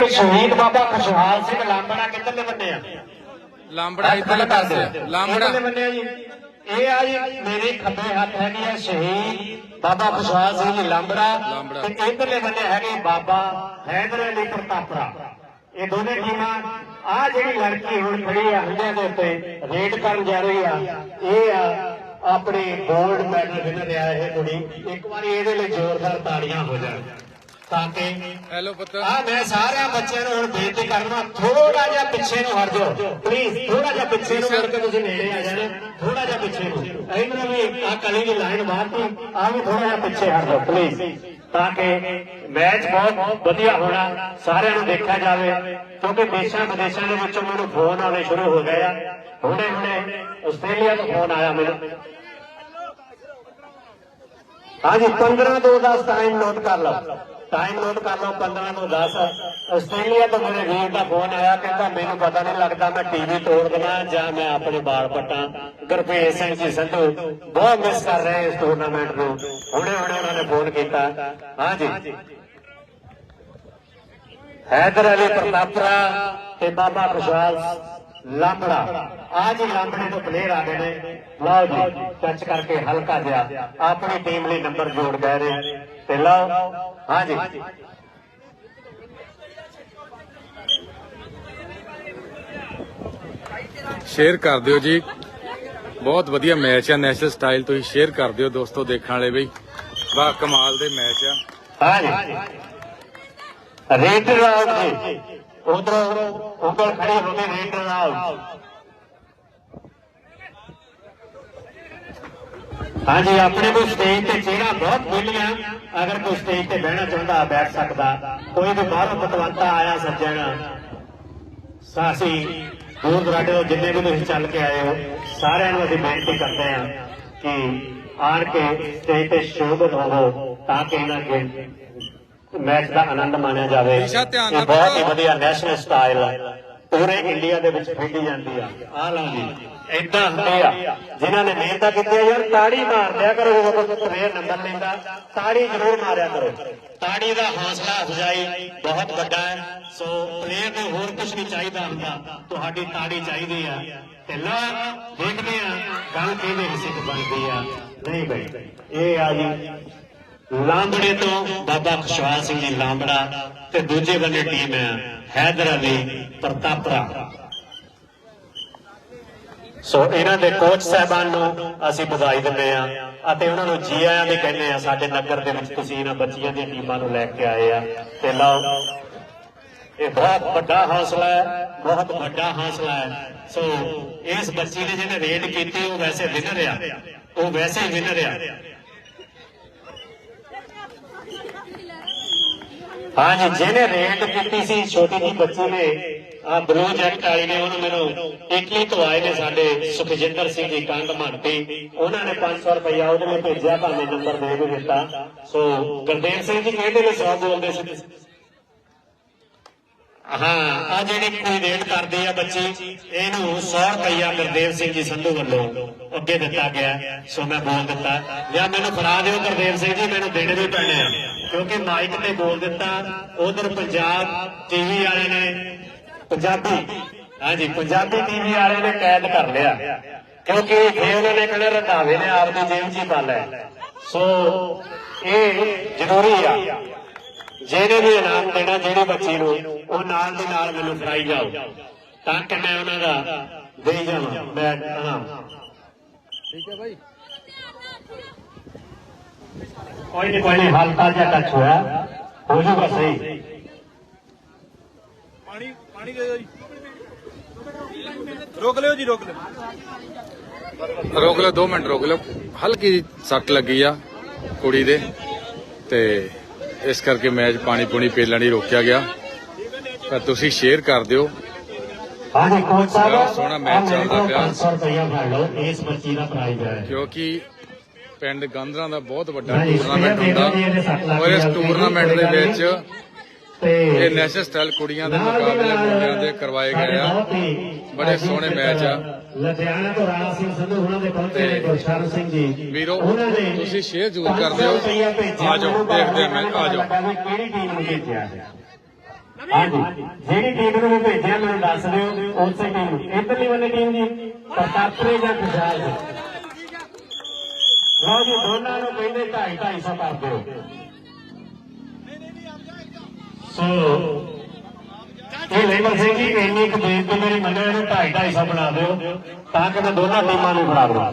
ਸ਼ਹੀਦ ਬਾਬਾ ਖੁਸ਼ਹਾਲ ਸਿੰਘ ਲਾਂਬੜਾ ਕਿੱਧਰਲੇ ਬੰਨੇ ਆ? ਲਾਂਬੜਾ ਇਧਰਲੇ ਪਾਸੇ ਲਾਂਬੜਾ। ਕਿੱਧਰਲੇ ਬੰਨੇ ਆ ਜੀ? ਇਹ ਆ ਜੀ ਮੇਰੇ ਖੱਬੇ ਹੱਥ ਹੈਗੀ ਆ ਸ਼ਹੀਦ ਬਾਬਾ ਖੁਸ਼ਹਾਲ ਸਿੰਘ ਜੀ ਲਾਂਬੜਾ। ਤੇ ਇਧਰਲੇ ਬੰਨੇ ਹੈਗੇ ਬਾਬਾ ਹੈਦਰ ਅਲੀ ਪ੍ਰਤਾਪਰਾ। ਇਹ ਦੋਨੇ ਟੀਮਾਂ ਆ ਜਿਹੜੀ ਲੜਕੀ ਹੁਣ ਖੜੀ ਆ ਹੰਡਿਆਂ ਦੇ ਉੱਤੇ ਰੇਡ ਕਰਨ ਜਾ ਰਹੀ ਆ ਇਹ ਆ ਆਪਣੇ 골ਡ ਮੈਡਲ ਵਿਨਰ ਆ ਇਹ ਕੁੜੀ। ਇੱਕ ਵਾਰੀ ਇਹਦੇ ਲਈ ਜ਼ੋਰਦਾਰ ਤਾੜੀਆਂ ਹੋ ਜਾਣ। ਤਾਂ ਕਿ ਹੈਲੋ ਪੁੱਤ ਆ ਮੈਂ ਸਾਰਿਆਂ ਬੱਚਿਆਂ ਨੂੰ ਹੁਣ ਬੇਨਤੀ ਕਰਦਾ ਥੋੜਾ ਜਿਹਾ ਪਿੱਛੇ ਨੂੰ ਹਟ ਜਾਓ। ਪਲੀਜ਼ ਥੋੜਾ ਜਿਹਾ ਪਿੱਛੇ ਨੂੰ ਮੁੜ ਕੇ ਤੁਸੀਂ ਨੇੜੇ ਆ ਜਾਣਾ। ਥੋੜਾ ਜਿਹਾ ਪਿੱਛੇ ਨੂੰ। ਇਹਨਾਂ ਵੀ ਆ ਕਲੀ ਦੀ ਲਾਈਨ ਬਾਹਰ ਤੋਂ ਆ ਵੀ ਥੋੜਾ ਜਿਹਾ ਪਿੱਛੇ ਹਟ ਜਾਓ ਪਲੀਜ਼ ਤਾਂ ਕਿ ਮੈਚ ਬਹੁਤ ਵਧੀਆ ਹੋਣਾ ਸਾਰਿਆਂ ਨੂੰ ਦੇਖਿਆ ਜਾਵੇ। ਕਿਉਂਕਿ ਦੇਸ਼ਾਂ ਵਿਦੇਸ਼ਾਂ ਦੇ ਵਿੱਚੋਂ ਮੈਨੂੰ ਫੋਨ ਆਉਣੇ ਸ਼ੁਰੂ ਹੋ ਗਏ ਆ। ਹੁਣੇ ਹੁਣੇ ਆਸਟ੍ਰੇਲੀਆ ਤੋਂ ਫੋਨ ਆਇਆ ਮੈਨੂੰ। ਹਾਂਜੀ 15 ਤੋਂ 10 ਟਾਈਮ ਨੋਟ ਕਰ ਲਓ। ਟਾਈਮ ਨੋਟ ਕਰ ਲਓ 15 ਤੋਂ 10 ਆਸਟ੍ਰੇਲੀਆ ਤੋਂ ਮੇਰੇ ਵੀਰ ਦਾ ਫੋਨ ਆਇਆ, ਕਹਿੰਦਾ ਮੈਨੂੰ ਪਤਾ ਨਹੀਂ ਲੱਗਦਾ ਮੈਂ ਟੀਵੀ ਤੋੜ ਦੇਣਾ ਜਾਂ ਮੈਂ ਆਪਣੇ ਬਾਲ ਪੱਟਾਂ। ਗੁਰਪ੍ਰੀਤ ਸਿੰਘ ਜੀ ਸੰਧੂ, ਬਹੁਤ ਮਿਸ ਕਰ ਰਹੇ ਇਸ ਟੂਰਨਾਮੈਂਟ ਨੂੰ। ਹੁਣੇ ਹੁਣੇ ਉਹਨਾਂ ਨੇ ਫੋਨ ਕੀਤਾ। ਹਾਂਜੀ ਹੈਦਰ ਅਲੀ ਪ੍ਰਤਾਪਰਾ ਤੇ ਬਾਬਾ ਖੁਸ਼ਹਾਲ ਲਾਂਬੜਾ। ਆ ਜੀ ਲਾਂਬੜੇ ਤੋਂ ਪਲੇਅਰ ਆ ਗਏ ਨੇ। ਲਓ ਜੀ ਟੱਚ ਕਰਕੇ ਹਲਕਾ ਜਿਹਾ ਆਪਣੀ ਟੀਮ ਲਈ ਨੰਬਰ ਜੋੜ ਗਏ ਨੇ ਲਓ ਹਾਂਜੀ। ਸ਼ੇਅਰ ਕਰ ਦਿਓ ਜੀ। ਬਹੁਤ ਵਧੀਆ ਮੈਚ ਆ ਨੈਸ਼ਨਲ ਸਟਾਈਲ ਤੁਸੀਂ ਸ਼ੇਅਰ ਕਰ ਦਿਓ ਦੋਸਤੋ ਦੇਖਣ ਵਾਲੇ ਬਈ। ਵਾਹ ਕਮਾਲ ਦੇ ਮੈਚ ਆ। ਹਾਂਜੀ। ਰੇਡਰ ਆਊਟ ਜੀ ਉਧਰ ਉੱਪਰ ਖੜੇ ਹੋ ਕੇ ਰੇਡਰ ਹਾਂਜੀ ਆਪਣੇ ਕੋਲ ਸਟੇਜ ਤੇ ਚਿਹਰਾ ਬਹੁਤ ਖੁੱਲੀਆਂ ਅਗਰ ਕੋਈ ਸਟੇਜ ਤੇ ਬਹਿਣਾ ਚਾਹੁੰਦਾ ਬੈਠ ਸਕਦਾ। ਕੋਈ ਵੀ ਬਾਹਰੋਂ ਪਤਵੰਤਾ ਆਇਆ ਸੱਜਣ ਸਾਸੀ ਦੂਰ ਦਰਾਡੇ ਤੋਂ ਜਿੰਨੇ ਵੀ ਤੁਸੀਂ ਚੱਲ ਕੇ ਆਏ ਹੋ ਸਾਰਿਆਂ ਨੂੰ ਅਸੀਂ ਬੇਨਤੀ ਕਰਦੇ ਹਾਂ ਕਿ ਆਣ ਕੇ ਸਟੇਜ ਤੇ ਸ਼ੋਭਤ ਹੋਵੋ ਤਾਂ ਕਿ ਇਹਨਾਂ ਦੇ ਮੈਚ ਦਾ ਆਨੰਦ ਮਾਣਿਆ ਜਾਵੇ। ਇਹ ਬਹੁਤ ਹੀ। ਵਧੀਆ ਨੈਸ਼ਨਲ ਸਟਾਈਲ ਪੂਰੇ ਇੰਡੀਆ ਦੇ ਵਿੱਚ ਖੇਡੀ ਜਾਂਦੀ ਆ। ਆ ਲਓ ਜੀ। ਏਦਾਂ ਹੁੰਦੇ ਆ। ਜਿਨ੍ਹਾਂ ਨੇ ਮਿਹਨਤਾਂ ਕੀਤੀਆਂ ਯਾਰ, ਤਾੜੀ ਮਾਰ ਦਿਆ ਕਰੋ ਜਦੋਂ ਕੋਈ ਪਲੇਅਰ ਨੰਬਰ ਲੈਂਦਾ। ਤਾੜੀ ਜ਼ਰੂਰ ਮਾਰਿਆ ਕਰੋ। ਤਾੜੀ ਦਾ ਹੌਸਲਾ ਅਫਜ਼ਾਈ ਬਹੁਤ ਵੱਡਾ ਹੈ। ਸੋ ਪਲੇਅਰ ਨੂੰ ਹੋਰ ਕੁਝ ਨਹੀਂ ਚਾਹੀਦਾ ਹੁੰਦਾ। ਤੁਹਾਡੀ ਤਾੜੀ ਚਾਹੀਦੀ ਆ। ਤੇ ਲੋ ਦੇਖਦੇ ਆ, ਗੱਲ ਕਿਹਦੇ ਹਿੱਸੇ 'ਚ ਬਣਦੀ ਆ। ਨਹੀਂ ਬਈ, ਇਹ ਆ ਜੀ, ਲਾਂਬੜੇ ਤੋਂ ਬਾਬਾ ਖੁਸ਼ਹਾਲ ਸਿੰਘ ਜੀ ਲਾਂਬੜਾ ਤੇ ਦੂਜੇ ਬੰਨੇ ਟੀਮ ਹੈ ਹੈਦਰ ਅਲੀ ਪ੍ਰਤਾਪਰਾ ਸੋ ਇਹਨਾਂ ਦੇ ਕੋਚ ਸਾਹਿਬਾਨ ਨੂੰ ਅਸੀਂ ਵਧਾਈ ਦਿੰਦੇ ਆ ਅਤੇ ਉਹਨਾਂ ਨੂੰ ਜੀ ਆਇਆਂ ਵੀ ਕਹਿੰਦੇ ਆ ਸਾਡੇ ਨਗਰ ਦੇ ਵਿੱਚ ਤੁਸੀਂ ਇਹਨਾਂ ਬੱਚੀਆਂ ਦੀਆਂ ਟੀਮਾਂ ਨੂੰ ਲੈ ਕੇ ਆਏ ਆ। ਤੇ ਲਓ, ਇਹ ਬਹੁਤ ਵੱਡਾ ਹੌਸਲਾ ਹੈ, ਬਹੁਤ ਵੱਡਾ ਹੌਸਲਾ ਹੈ। ਸੋ ਇਸ ਬੱਚੀ ਨੇ ਜਿਹਨੇ ਰੇਡ ਕੀਤੀ, ਉਹ ਵੈਸੇ ਵਿਨਰ ਆ। ਉਹ ਵੈਸੇ ਹੀ ਵਿਨਰ ਆ। ਹਾਂਜੀ, ਜਿਹਨੇ ਰੇਡ ਕੀਤੀ ਸੀ, ਛੋਟੀ ਜੀ ਬੱਚੀ ਨੇ ਆ ਬਲੂ ਜੈਕਟ ਵਾਲੀ ਨੇ ਉਹਨੂੰ ਮੈਨੂੰ ਇਟਲੀ ਤੋਂ ਆਏ ਨੇ ਸਾਡੇ ਸੁਖਜਿੰਦਰ ਸਿੰਘ ਜੀ ਕੰਗ ਮਾਟੀ ਉਹਨਾਂ ਨੇ 500 ਰੁਪਇਆ ਉਹਦੇ ਲਈ ਭੇਜਿਆ, ਭਾਵੇਂ ਨੰਬਰ ਦੇ ਵੀ ਦਿੱਤਾ। ਸੋ ਗੁਰਦੇਵ ਸਿੰਘ ਜੀ ਕਹਿੰਦੇ ਨੇ 100 ਬੋਲਦੇ ਸੀ। ਹਾਂ, ਆ ਜਿਹੜੀ ਕੋਈ ਰੇਡ ਕਰਦੀ ਆ ਬੱਚੀ, ਇਹਨੂੰ 100 ਰੁਪਇਆ ਗੁਰਦੇਵ ਸਿੰਘ ਜੀ ਸੰਧੂ ਵੱਲੋਂ ਅੱਗੇ ਦਿੱਤਾ ਗਿਆ। ਸੋ ਮੈਂ ਬੋਲ ਦਿੱਤਾ। ਜਾਂ ਮੈਨੂੰ ਫੜਾ ਦਿਓ ਗੁਰਦੇਵ ਸਿੰਘ ਜੀ, ਮੈਨੂੰ ਦੇਣੇ ਵੀ ਪੈਣੇ ਆ। ਕਿਉਂਕਿ ਮਾਈਕ ਤੇ ਬੋਲ ਦਿੱਤਾ। ਉਧਰ ਪੰਜਾਬ ਟੀਵੀ ਵਾਲੇ ਨੇ ਪੰਜਾਬੀ। ਹਾਂਜੀ ਪੰਜਾਬੀ ਟੀਵੀ ਵਾਲੇ ਨੇ ਕੈਦ ਕਰ ਲਿਆ। ਕਿਉਂਕਿ ਫੇਰ ਉਹਨਾਂ ਨੇ ਕਹਿੰਦੇ ਰੰਧਾਵੇ ਨੇ ਆਪ ਦੀ ਜੇਬ 'ਚ ਪਾ ਲਿਆ। ਸੋ ਇਹ ਜ਼ਰੂਰੀ ਆ। ਜਿਹੜੇ ਵੀ ਇਨਾਮ ਦੇਣਾ ਜਿਹੜੇ ਬੱਚੇ ਨੂੰ ਉਹ ਨਾਲ ਦੇ ਨਾਲ ਮੈਨੂੰ ਫੜਾਈ ਜਾਓ। ਤਾਂ ਕਿ ਮੈਂ ਉਹਨਾਂ ਦਾ ਦੇਈ ਜਾਵਾਂ। ਮੈਂ ਇਨਾਮ ਠੀਕ ਹੈ ਬਾਈ। ਕੋਈ ਨਹੀਂ ਕੋਈ ਨਹੀਂ ਹਲਕਾ ਜਿਹਾ ਟੱਚ ਹੋਇਆ। ਹੋ ਜਾਊਗਾ ਸਹੀ। ਪਾਣੀ ਦੇ ਦਿਓ ਜੀ। ਰੋਕ ਲਿਓ ਜੀ ਰੋਕ ਲਿਓ। ਰੋਕ ਲਓ 2 ਮਿੰਟ ਰੋਕ ਲਓ। ਹਲਕੀ ਜਿਹੀ ਸੱਟ ਲੱਗੀ ਆ ਕੁੜੀ ਦੇ ਤੇ ਇਸ ਕਰਕੇ ਮੈਚ ਪਾਣੀ ਪੂਣੀ ਪੀਣ ਲਈ ਰੋਕਿਆ ਗਿਆ। ਪਰ ਤੁਸੀਂ ਸ਼ੇਅਰ ਕਰ ਦਿਓ। ਹਾਂਜੀ ਕੋਚ ਸਾਹਿਬ। ਸੋਹਣਾ ਮੈਚ ਚੱਲਦਾ ਪਿਆ। 500 ਰੁਪਇਆ ਫੜ ਲਓ। ਇਸ ਬੱਚੀ ਦਾ ਪ੍ਰਾਈਜ਼ ਹੈ। ਕਿਉਂਕਿ ਪਿੰਡ ਗਾਂਧਰਾਂ ਦਾ ਬਹੁਤ ਵੱਡਾ ਟੂਰਨਾਮੈਂਟ ਹੁੰਦਾ। ਔਰ ਇਸ ਆ, ਟੂਰਨਾਮੈਂਟ ਦੇ ਵਿੱਚ ਤੇ ਇਹ ਨੈਸ਼ਨਲ ਸਟਾਈਲ ਕੁੜੀਆਂ ਦੇ ਮੁਕਾਬਲੇ ਮੁੰਡਿਆਂ ਦੇ ਕਰਵਾਏ ਗਏ ਆ। ਬੜੇ ਸੋਹਣੇ ਮੈਚ ਆ। ਲੁਧਿਆਣਾ ਤੋਂ ਰਾਣਾ ਸਿੰਘ ਸੰਧੂ ਉਹਨਾਂ ਦੇ ਪਹੁੰਚੇ ਨੇ ਗੁਰਸ਼ਰਨ ਸਿੰਘ ਜੀ। ਵੀਰੋ, ਤੁਸੀਂ share ਜ਼ਰੂਰ ਕਰ 500 ਦਿਓ। ਆ ਜਾਓ, ਦੇਖਦੇ ਹਾਂ ਮੈਂ, ਮੈਨੂੰ ਆ ਜਾਓ। ਕਿਹੜੀ ਟੀਮ ਨੂੰ ਭੇਜਿਆ ਹੈ ਹਾਂਜੀ ਜਿਹੜੀ ਟੀਮ ਨੂੰ ਭੇਜਿਆ ਮੈਨੂੰ ਦੱਸ ਦਿਓ ਉਸੇ ਟੀਮ ਇਧਰਲੀ ਵਾਲੀ ਟੀਮ ਜੀ ਪ੍ਰਤਾਪਰੇ ਜਾਂ ਜੀ ਲਓ ਜੀ ਦੋਨਾਂ ਨੂੰ ਕਹਿੰਦੇ 2.5 250 ਕਰ ਦਿਓ। ਸੋ ਇਹ ਲੈਵਲ ਸਿੰਘ ਜੀ ਇੰਨੀ ਕੁ ਬੇਨਤੀ ਮੇਰੀ ਮੰਨੋ ਇਹਨੂੰ 2.5 250 ਬਣਾ ਦਿਓ, ਤਾਂ ਕਿ ਮੈਂ ਦੋਨਾਂ ਟੀਮਾਂ ਨੂੰ ਫੜਾ ਦਵਾਂ।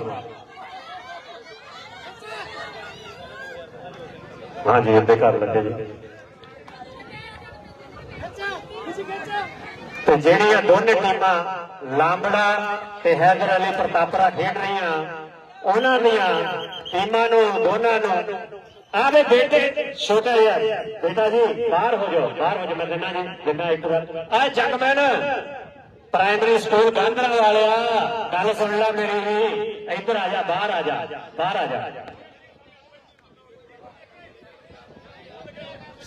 ਹਾਂਜੀ ਇੱਥੇ ਕਰ ਲੱਗੇ ਜੀ। ਤੇ ਜਿਹੜੀਆਂ ਦੋਨੇ ਟੀਮਾਂ ਲਾਂਬੜਾ ਤੇ ਹੈਦਰ ਅਲੀ ਪ੍ਰਤਾਪਰਾ ਖੇਡ ਰਹੀਆਂ, ਉਹਨਾਂ ਦੀਆਂ ਟੀਮਾਂ ਨੂੰ, ਦੋਨਾਂ ਨੂੰ ਆਵੇ ਬੇਟੇ, ਛੋਟਾ ਜਿਹਾ, ਬੇਟਾ ਜੀ, ਬਾਹਰ ਹੋ ਜਾਓ, ਬਾਹਰ ਹੋ ਜਾਓ, ਮੈਂ ਦਿੰਦਾ ਜੀ ਦਿੰਦਾ ਇੱਕ ਵਾਰ ਆ ਜਗਮੈਨ ਪ੍ਰਾਇਮਰੀ ਸਕੂਲ ਗਾਂਧਰਾ ਵਾਲਿਆ, ਗੱਲ ਸੁਣ ਲੈ ਮੇਰੀ ਇੱਧਰ ਆ ਜਾ, ਬਾਹਰ ਆ ਜਾ, ਬਾਹਰ ਆ ਜਾ।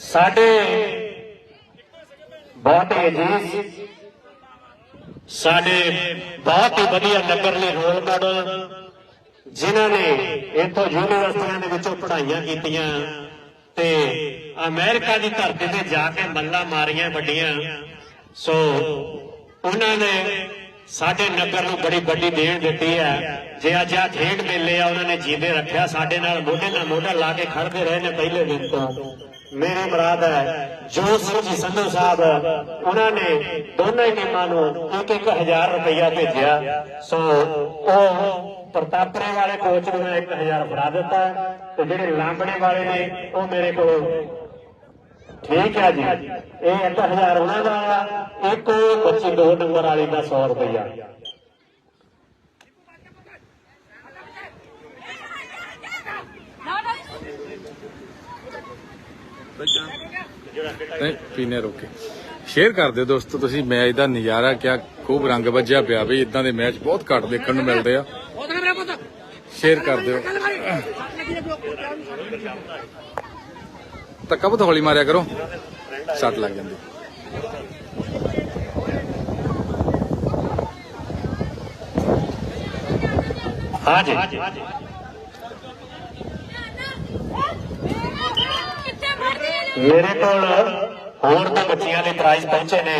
ਸਾਡੇ ਬਹੁਤ ਹੀ ਸਾਡੇ ਬਹੁਤ ਹੀ ਵਧੀਆ ਨਗਰ ਲਈ ਰੋਲ ਮਾਡਲ ਜਿਨ੍ਹਾਂ ਨੇ ਇੱਥੋਂ ਯੂਨੀਵਰਸਿਟੀਆਂ ਦੇ ਵਿੱਚੋਂ ਪੜ੍ਹਾਈਆਂ ਕੀਤੀਆਂ ਤੇ ਅਮਰੀਕਾ ਦੀ ਧਰਤੀ ਤੇ ਜਾ ਕੇ ਮੱਲਾ ਮਾਰੀਆਂ ਵੱਡੀਆਂ, ਸੋ ਉਹਨਾਂ ਨੇ ਸਾਡੇ ਨਗਰ ਨੂੰ ਬੜੀ ਵੱਡੀ ਦੇਣ ਦਿੱਤੀ ਹੈ। ਜੇ ਅੱਜ ਆ ਖੇਡ ਮੇਲੇ ਆ, ਉਹਨਾਂ ਨੇ ਜੀਂਦੇ ਰੱਖਿਆ, ਸਾਡੇ ਨਾਲ ਮੋਢੇ ਨਾਲ ਮੋਢਾ ਲਾ ਕੇ ਖੜਦੇ ਰਹੇ ਨੇ ਪਹਿਲੇ ਦਿਨ ਤੋਂ। ਮੇਰੀ ਮੁਰਾਦ ਹੈ, ਜੋ ਜੀ ਸੰਧੂ ਸਾਹਿਬ, ਉਹਨਾਂ ਨੇ ਦੋਨਾਂ ਟੀਮਾਂ ਨੂੰ ਇੱਕ ਇੱਕ ਹਜ਼ਾਰ ਰੁਪਇਆ ਭੇਜਿਆ। ਸੋ ਉਹ ਪ੍ਰਤਾਪਰੇ ਵਾਲੇ ਕੋਚ ਨੂੰ ਮੈਂ 1000 ਫੜਾ ਦਿੱਤਾ ਤੇ ਜਿਹੜੇ ਲਾਂਬੜੇ ਵਾਲੇ ਨੇ, ਉਹ ਮੇਰੇ ਕੋਲ ਠੀਕ ਹੈ ਜੀ। ਇਹ 1000 ਉਹਨਾਂ ਦਾ ਆ, ਇੱਕ ਬੱਚੀ ਦੋ ਨੰਬਰ ਵਾਲੀ ਦਾ 100 ਰੁਪਇਆ ਨਹੀਂ, ਪੀਨੇ ਰੋਕੇ। ਸ਼ੇਅਰ ਕਰ ਦਿਓ ਦੋਸਤੋ ਤੁਸੀਂ ਮੈਚ ਦਾ ਨਜ਼ਾਰਾ ਕਿਆ ਖੂਬ ਰੰਗ ਵੱਜਿਆ ਪਿਆ ਵੀ ਇਦਾਂ ਦੇ ਮੈਚ ਬਹੁਤ ਘੱਟ ਦੇਖਣ ਨੂੰ ਮਿਲਦੇ ਆ। ਸ਼ੇਅਰ ਕਰ ਦਿਓ। ਧੱਕਾ ਬਹੁਤ ਹੌਲੀ ਮਾਰਿਆ ਕਰੋ। ਸੱਟ ਲੱਗ ਜਾਂਦੀ। ਹਾਂਜੀ। ਮੇਰੇ ਕੋਲ ਹੋਰ ਵੀ ਬੱਚਿਆਂ ਦੇ ਪ੍ਰਾਈਜ਼ ਪਹੁੰਚੇ ਨੇ।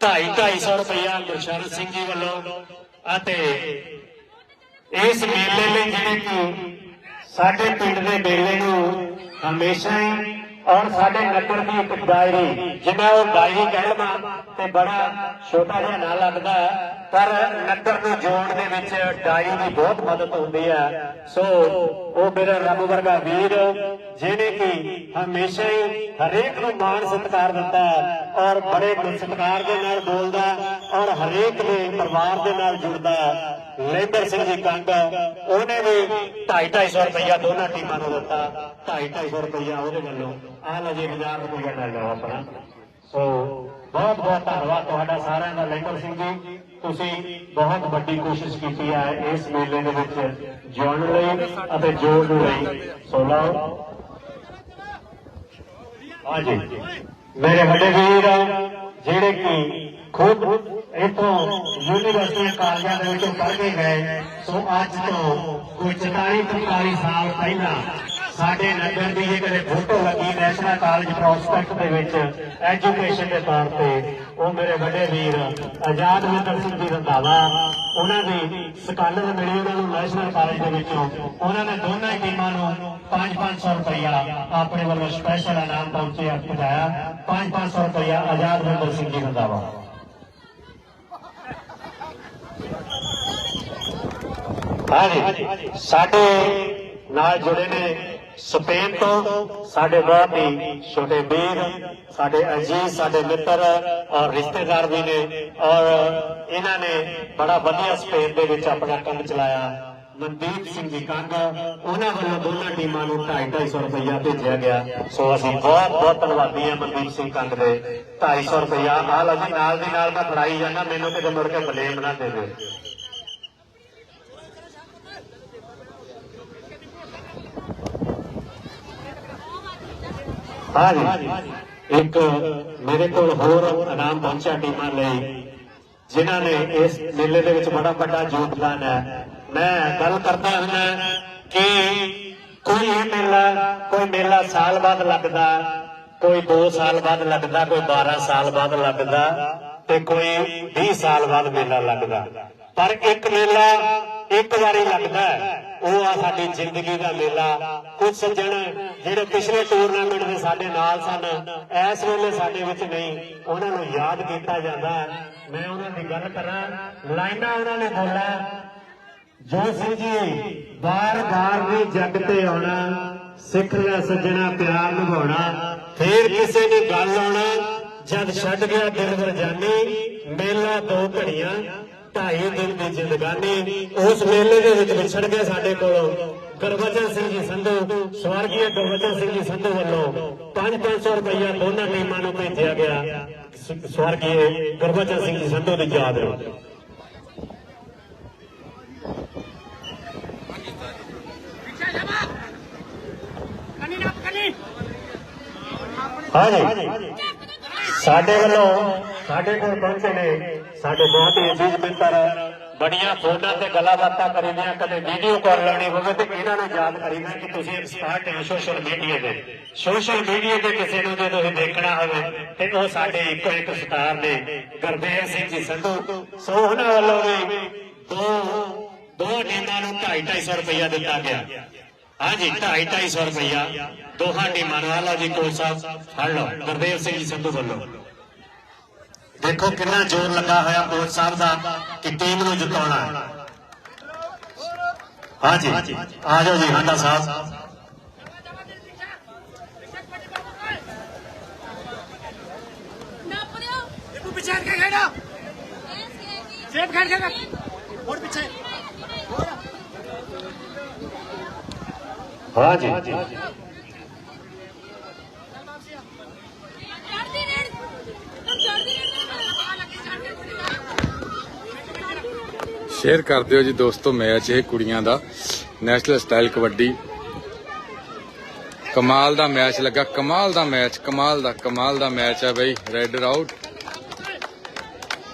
2.5 250 ਰੁਪਇਆ ਗੁਰਸ਼ਰਨ ਸਿੰਘ ਜੀ ਵੱਲੋਂ ਅਤੇ ਇਸ ਮੇਲੇ ਲਈ ਜਿਹੜੇ ਕਿ ਸਾਡੇ ਪਿੰਡ ਦੇ ਮੇਲੇ ਨੂੰ ਹਮੇਸ਼ਾ ਹੀ ਔਰ ਸਾਡੇ ਨਗਰ ਦੀ ਇੱਕ ਡਾਇਰੀ, ਜਿਵੇਂ ਉਹ ਡਾਇਰੀ ਕਹਿ ਲਵਾਂ, ਤੇ ਬੜਾ ਛੋਟਾ ਜਿਹਾ ਨਾਂ ਲੱਗਦਾ ਪਰ ਨਗਰ ਨੂੰ ਜੋੜਨ ਦੇ ਵਿੱਚ ਡਾਇਰੀ ਦੀ ਬਹੁਤ ਮਦਦ ਹੁੰਦੀ ਹੈ। ਸੋ ਉਹ ਮੇਰਾ ਰੱਬ ਵਰਗਾ ਵੀਰ, ਜਿਹਨੇ ਕਿ ਹਮੇਸ਼ਾ ਹੀ ਹਰੇਕ ਨੂੰ ਮਾਣ ਸਤਿਕਾਰ ਦਿੱਤਾ ਹੈ ਔਰ ਬੜੇ ਸਤਿਕਾਰ ਦੇ ਨਾਲ ਬੋਲਦਾ ਔਰ ਹਰੇਕ ਦੇ ਪਰਿਵਾਰ ਦੇ ਨਾਲ ਜੁੜਦਾ ਹੈ। ਸਿੰਘ ਜੀ ਕੰਗ, ਉਹਨੇ ਵੀ 2.5 ਰੁਪਇਆ ਦੋਨਾਂ ਟੀਮਾਂ ਨੂੰ ਦਿੱਤਾ। 2.5 ਰੁਪਇਆ ਉਹਦੇ ਵੱਲੋਂ। ਆਹ ਲਓ ਜੀ 1000 ਰੁਪਇਆ ਲੈ ਲਓ ਆਪਣਾ। ਸੋ ਬਹੁਤ ਬਹੁਤ ਧੰਨਵਾਦ ਤੁਹਾਡਾ ਸਾਰਿਆਂ ਦਾ ਲੈਂਦਰ ਸਿੰਘ ਜੀ। ਤੁਸੀਂ ਬਹੁਤ ਵੱਡੀ ਕੋਸ਼ਿਸ਼ ਕੀਤੀ ਹੈ ਇਸ ਮੇਲੇ ਦੇ ਵਿੱਚ ਜੁੜਨ ਲਈ ਅਤੇ ਜੋੜਨ ਲਈ। ਸੋ ਲਓ। ਹਾਂਜੀ। ਮੇਰੇ ਵੱਡੇ ਵੀਰ, ਜਿਹੜੇ ਕਿ ਖੁਦ ਇਥੋਂ ਯੂਨੀਵਰਸਿਟੀ ਕਾਲਜਾਂ ਦੇ ਵਿੱਚੋਂ ਪੜ੍ਹ ਕੇ ਗਏ। ਸੋ ਅੱਜ ਤੋਂ ਕੋਈ 44 45 ਸਾਲ ਪਹਿਲਾਂ ਸਾਡੇ ਨਗਰ ਦੀ ਜੇ ਕਦੇ ਫੋਟੋ ਲੱਗੀ ਨੈਸ਼ਨਲ ਕਾਲਜ ਪ੍ਰੋਸਪੈਕਟ ਦੇ ਵਿੱਚ ਐਜੂਕੇਸ਼ਨ ਦੇ ਤੌਰ ਤੇ। ਉਹ ਮੇਰੇ ਵੱਡੇ ਵੀਰ ਆਜ਼ਾਦ ਵਿੰਦਰ ਸਿੰਘ ਜੀ ਰੰਧਾਵਾ, ਉਹਨਾਂ ਦੀ ਸਕਾਲਰ ਮਿਲੀ ਉਹਨਾਂ ਨੂੰ ਨੈਸ਼ਨਲ ਕਾਲਜ ਦੇ ਵਿੱਚੋਂ। ਉਹਨਾਂ ਨੇ ਦੋਨਾਂ ਟੀਮਾਂ ਨੂੰ 5-500 ਰੁਪਇਆ ਆਪਣੇ ਵੱਲੋਂ ਸਪੈਸ਼ਲ ਇਨਾਮ ਪਹੁੰਚਿਆ ਪਹੁੰਚਾਇਆ। 5-500 ਰੁਪਇਆ ਆਜ਼ਾਦ ਵਿੰਦਰ ਸਿੰਘ ਜੀ ਰੰਧਾਵਾ। ਹਾਂਜੀ, ਸਾਡੇ ਨਾਲ ਜੁੜੇ ਨੇ ਸਪੇਨ ਤੋਂ ਸਾਡੇ ਬਹੁਤ ਛੋਟੇ ਵੀਰ, ਸਾਡੇ ਅਜੀਜ਼ ਸਾਡੇ ਮਿੱਤਰ ਔਰ ਰਿਸ਼ਤੇਦਾਰ ਵੀ ਨੇ ਔਰ ਇਹਨਾਂ ਨੇ ਬੜਾ ਵਧੀਆ ਸਪੇਨ ਦੇ ਵਿੱਚ ਆਪਣਾ ਕੰਮ ਚਲਾਇਆ। ਮਨਦੀਪ ਸਿੰਘ ਜੀ ਕੰਗ ਉਹਨਾਂ ਵੱਲੋਂ ਦੋਨਾਂ ਟੀਮਾਂ ਨੂੰ 2.5 ਰੁਪਇਆ ਭੇਜਿਆ ਗਿਆ। ਸੋ ਅਸੀਂ ਬਹੁਤ ਬਹੁਤ ਧੰਨਵਾਦੀ ਹਾਂ ਮਨਦੀਪ ਸਿੰਘ ਕੰਗ ਦੇ। 250 ਰੁਪਇਆ ਨਾਲ ਅਸੀਂ ਨਾਲ ਦੀ ਨਾਲ ਮੈਂ ਫੜਾਈ ਜਾਂਦਾ, ਮੈਨੂੰ ਕਿਤੇ ਮੁੜ ਕੇ ਬਲੇਮ ਨਾ ਦੇਵੇ। ਹਾਂਜੀ। ਇੱਕ ਮੇਰੇ ਕੋਲ ਹੋਰ ਇਨਾਮ ਪਹੁੰਚਿਆ ਟੀਮਾਂ ਲਈ, ਜਿਨ੍ਹਾਂ ਨੇ ਇਸ ਮੇਲੇ ਦੇ ਵਿੱਚ ਬੜਾ ਵੱਡਾ ਯੋਗਦਾਨ ਹੈ। ਮੈਂ ਗੱਲ ਕਰਦਾ ਹਾਂ ਕਿ ਕੋਈ ਇਹ ਮੇਲਾ, ਕੋਈ ਮੇਲਾ ਸਾਲ ਬਾਅਦ ਲੱਗਦਾ, ਕੋਈ 2 ਸਾਲ ਬਾਅਦ ਲੱਗਦਾ, ਕੋਈ 12 ਸਾਲ ਬਾਅਦ ਲੱਗਦਾ ਤੇ ਕੋਈ 20 ਸਾਲ ਬਾਅਦ ਮੇਲਾ ਲੱਗਦਾ। ਪਰ ਇੱਕ ਮੇਲਾ ਇੱਕ ਵਾਰੀ ਲੱਗਦਾ ਉਹ ਆ ਸਾਡੀ ਜ਼ਿੰਦਗੀ ਦਾ ਮੇਲਾ। ਕੁਝ ਸੱਜਣ ਜਿਹੜੇ ਪਿਛਲੇ ਟੂਰਨਾਮੈਂਟ ਦੇ ਸਾਡੇ ਨਾਲ ਸਨ, ਇਸ ਵੇਲੇ ਸਾਡੇ ਵਿੱਚ ਨਹੀਂ, ਉਹਨਾਂ ਨੂੰ ਯਾਦ ਕੀਤਾ ਜਾਂਦਾ ਮੈਂ ਉਹਨਾਂ ਦੀ ਗੱਲ ਕਰਾਂ, ਲਾਈਨਾਂ ਉਹਨਾਂ ਨੇ ਬੋਲਿਆ। ਜੋ ਸਿੰਘ ਜੀ ਬਾਰ-ਬਾਰ ਵੀ ਜੱਗ ਤੇ ਆਉਣਾ, ਸਿੱਖ ਲੈ ਸੱਜਣਾ ਪਿਆਰ ਨਿਭਾਉਣਾ, ਫੇਰ ਕਿਸੇ ਦੀ ਗੱਲ ਆਉਣਾ, ਜਦ ਛੱਡ ਗਿਆ ਦਿਲ ਵਰਜਾਨੀ, ਮੇਲਾ ਦੋ ਘੜੀਆਂ ਢਾਈ ਦਿਨ ਦੀ ਜ਼ਿੰਦਗਾਨੀ ਉਸ ਮੇਲੇ ਦੇ ਵਿੱਚ ਵਿਛੜ ਗਏ ਸਾਡੇ ਕੋਲੋਂ। ਗੁਰਬਚਨ ਸਿੰਘ ਜੀ ਸੰਧੂ ਸਵਰਗੀय ਗੁਰਬਚਨ ਸਿੰਘ ਜੀ ਸੰਧੂ ਵੱਲੋਂ 5-500 ਰੁਪਇਆ ਦੋਨਾਂ ਟੀਮਾਂ ਨੂੰ ਭੇਜਿਆ ਗਿਆ। ਸ- ਸਵਰਗੀय ਸਿੰਘ ਜੀ ਸੰਧੂ ਦੀ ਯਾਦ ਵਿੱਚ ਹਾਂਜੀ। ਸਾਡੇ ਵੱਲੋਂ, ਸਾਡੇ ਕੋਲ ਪਹੁੰਚੇ ਨੇ, ਸਾਡੇ ਬਹੁਤ ਹੀ ਅਜੀਜ਼ ਮਿੱਤਰ। ਬੜੀਆਂ ਫੋਨਾਂ ਤੇ ਗੱਲਾਂ ਬਾਤਾਂ ਕਰੀਦੀਆਂ, ਕਦੇ ਵੀਡੀਓ ਕਾਲ ਲਾਉਣੀ ਹੋਵੇ ਤੇ ਇਹਨਾਂ ਨੂੰ ਯਾਦ ਕਰੀਦਾ ਕਿ ਤੁਸੀਂ ਐਕਸਪਰਟ ਹੋ ਸੋਸ਼ਲ ਮੀਡੀਆ ਦੇ ਸੋਸ਼ਲ ਮੀਡੀਆ ਤੇ ਕਿਸੇ ਨੂੰ ਜੇ ਤੁਸੀਂ ਦੇਖਣਾ ਹੋਵੇ, ਤੇ ਉਹ ਸਾਡੇ ਇੱਕੋ ਇੱਕ ਸਟਾਰ ਨੇ, ਗੁਰਦੇਵ ਸਿੰਘ ਜੀ ਸੰਧੂ। ਸੋ ਵੱਲੋਂ ਵੀ ਦੋ ਦੋ ਟੀਮਾਂ ਨੂੰ 2.5 ਰੁਪਇਆ ਦਿੱਤਾ ਗਿਆ। ਹਾਂਜੀ 2.5 ਰੁਪਇਆ ਦੋਹਾਂ ਟੀਮਾਂ ਨੂੰ ਆ ਲਓ ਜੀ ਕੋਚ ਸਾਹਿਬ। ਫੜ ਲਓ ਗੁਰਦੇਵ ਸਿੰਘ ਜੀ ਸੰਧੂ ਵੱਲੋਂ। ਦੇਖੋ ਕਿੰਨਾ ਜ਼ੋਰ ਲੱਗਾ ਹੋਇਆ ਕੋਚ ਸਾਹਿਬ ਦਾ ਕਿ ਟੀਮ ਨੂੰ ਜਿਤਾਉਣਾ ਹੈ। ਹਾਂਜੀ ਆ ਜਾਓ ਜੀ ਹਾਂਡਾ ਸਾਹਿਬ। ਪਿੱਛੇ ਖੜਾ ਸੇਫ ਖੜ ਕੇ ਹੋਰ ਪਿੱਛੇ। ਹਾਂਜੀ ਚੜਦੀ ਰੇਡ ਸ਼ੇਅਰ ਕਰ ਦਿਓ ਜੀ ਦੋਸਤੋ ਮੈਚ ਇਹ ਕੁੜੀਆਂ ਦਾ ਨੈਸ਼ਨਲ ਸਟਾਈਲ ਕਬੱਡੀ। ਕਮਾਲ ਦਾ ਮੈਚ ਲੱਗਾ, ਕਮਾਲ ਦਾ ਮੈਚ, ਕਮਾਲ ਦਾ ਕਮਾਲ ਦਾ ਮੈਚ ਹੈ ਬਈ ਰੈਡ ਰਾਊਟ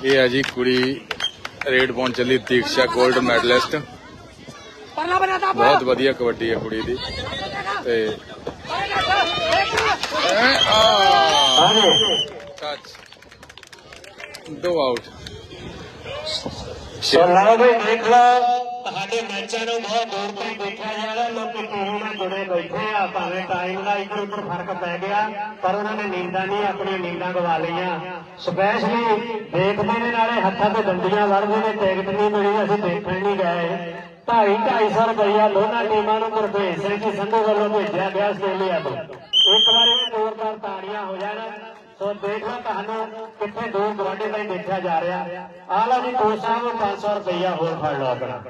ਇਹ ਹੈ ਜੀ ਕੁੜੀ, ਰੇਡ ਪਾਉਣ ਚੱਲੀ ਦੀਕਸ਼ਾ 골ਡ ਮੈਡਲਿਸਟ ਪਰਲਾ ਬਣਾਤਾ ਬਹੁਤ ਵਧੀਆ ਕਬੱਡੀ ਹੈ ਕੁੜੀ ਦੀ। ਤੇ ਟੱਚ ਦੋ ਆਊਟ ਸੋ ਲਓ ਵੀ ਦੇਖ ਲਓ। ਤੁਹਾਡੇ ਮੈਚਾਂ ਨੂੰ ਬਹੁਤ ਦੂਰ ਤੋਂ ਦੇਖਿਆ ਜਾਣਾ ਲੋਕੀ ਟੀਮ ਨਾਲ ਜੁੜੇ ਬੈਠੇ ਆ? ਭਾਵੇਂ ਟਾਈਮ ਦਾ ਇੱਧਰ ਉੱਧਰ ਫ਼ਰਕ ਪੈ ਗਿਆ ਪਰ ਉਹਨਾਂ ਨੇ ਨੀਂਦਾਂ ਨਹੀਂ ਆਪਣੀਆਂ ਨੀਂਦਾਂ ਗਵਾ ਲਈਆਂ। ਸਪੈਸ਼ਲੀ ਦੇਖਦੇ ਨੇ ਨਾਲੇ ਹੱਥਾਂ ਤੇ ਡੰਡੀਆਂ ਵੜਦੇ ਨੇ ਟਿਕਟ ਨਹੀਂ ਮਿਲੀ ਅਸੀਂ ਦੇਖਣ ਨਹੀਂ ਗਏ। ਢਾਈ ਢਾਈ ਸੌ ਰੁਪਇਆ ਦੋਨਾਂ ਟੀਮਾਂ ਨੂੰ ਗੁਰਭੇਜ ਸਿੰਘ ਜੀ ਸੰਧੂ ਵੱਲੋਂ ਭੇਜਿਆ ਗਿਆ ਆਸਟ੍ਰੇਲੀਆ ਤੋਂ ਇੱਕ ਵਾਰੀ ਵੀ ਜ਼ੋਰਦਾਰ ਤਾੜੀਆਂ ਹੋ ਜਾਣ, ਸੋ ਦੇਖ ਤੁਹਾਨੂੰ ਕਿੱਥੇ ਦੂਰ ਗਵਾਂਢੇ ਤਾਈਂ ਦੇਖਿਆ ਜਾ ਰਿਹਾ। ਆਹ ਲਓ ਜੀ ਕੋਚ ਸਾਹਿਬ 500 ਰੁਪਇਆ ਹੋਰ ਫੜ ਲਓ ਆਪਣਾ।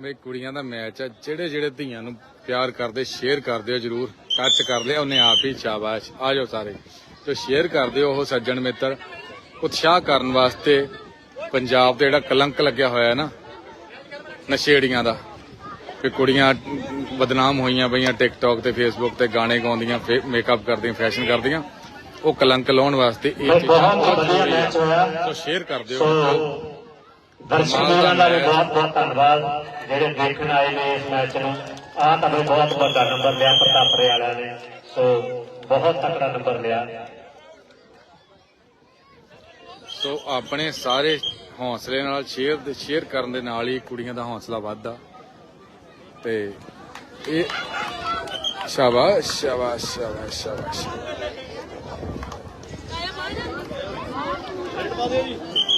ਬਈ ਕੁੜੀਆਂ ਦਾ ਮੈਚ ਆ, ਜਿਹੜੇ ਜਿਹੜੇ ਧੀਆਂ ਨੂੰ ਪਿਆਰ ਕਰਦੇ, ਸ਼ੇਅਰ ਕਰਦੇ ਹੋ ਜਰੂਰ ਟੱਚ ਕਰ ਲਿਆ, ਉਹਨੇ ਆਪ ਹੀ ਸ਼ਾਬਾਸ਼। ਆ ਜਾਓ ਸਾਰੇ। ਜੋ ਸ਼ੇਅਰ ਕਰਦੇ ਹੋ ਉਹ ਸੱਜਣ ਮਿੱਤਰ, ਉਤਸ਼ਾਹ ਕਰਨ ਵਾਸਤੇ ਪੰਜਾਬ ਤੇ ਜਿਹੜਾ ਕਲੰਕ ਲੱਗਿਆ ਹੋਇਆ ਹੈ ਨਾ ਨਸ਼ੇੜੀਆਂ ਦਾ ਕਿ ਕੁੜੀਆਂ ਬਦਨਾਮ ਹੋਈਆਂ ਪਈਆਂ ਟਿਕਟੌਕ ਤੇ ਫੇਸਬੁੱਕ ਤੇ ਗਾਣੇ ਗਾਉਂਦੀਆਂ ਮੇਕਅਪ ਕਰਦੀਆਂ ਫੈਸ਼ਨ ਕਰਦੀਆਂ। ਉਹ ਕਲੰਕ ਲਾਉਣ ਵਾਸਤੇ ਇਹ ਚੀਜ਼ਾਂ ਬਹੁਤ ਜ਼ਰੂਰੀ ਆ। ਮੈਚ ਹੋਇਆ। ਸੋ ਸ਼ੇਅਰ ਕਰ ਦਿਓ ਦਰਸ਼ਕ ਦਾ ਬਹੁਤ ਬਹੁਤ ਧੰਨਵਾਦ। ਜਿਹੜੇ ਦੇਖਣ ਆਏ ਨੇ ਇਸ ਮੈਚ ਨੂੰ ਆਹ ਤਾਂ ਵੀ ਬਹੁਤ ਵੱਡਾ ਨੰਬਰ ਲਿਆ ਪ੍ਰਤਾਪਰੇ ਵਾਲਿਆਂ ਨੇ। ਸੋ ਬਹੁਤ ਤਕੜਾ ਨੰਬਰ ਲਿਆ। ਸੋ ਆਪਣੇ ਸਾਰੇ ਹੌਸਲੇ ਨਾਲ, ਸ਼ੇਅਰ ਦੇ, ਸ਼ੇਅਰ ਕਰਨ ਦੇ ਨਾਲ ਹੀ ਕੁੜੀਆਂ ਦਾ ਹੌਸਲਾ ਵੱਧਦਾ। ਤੇ ਇਹ ਸ਼ਾਬਾਸ਼ ਸ਼ਾਬਾਸ਼ ਸ਼ਾਬਾਸ਼ ਸ਼ਾਬਾਸ਼।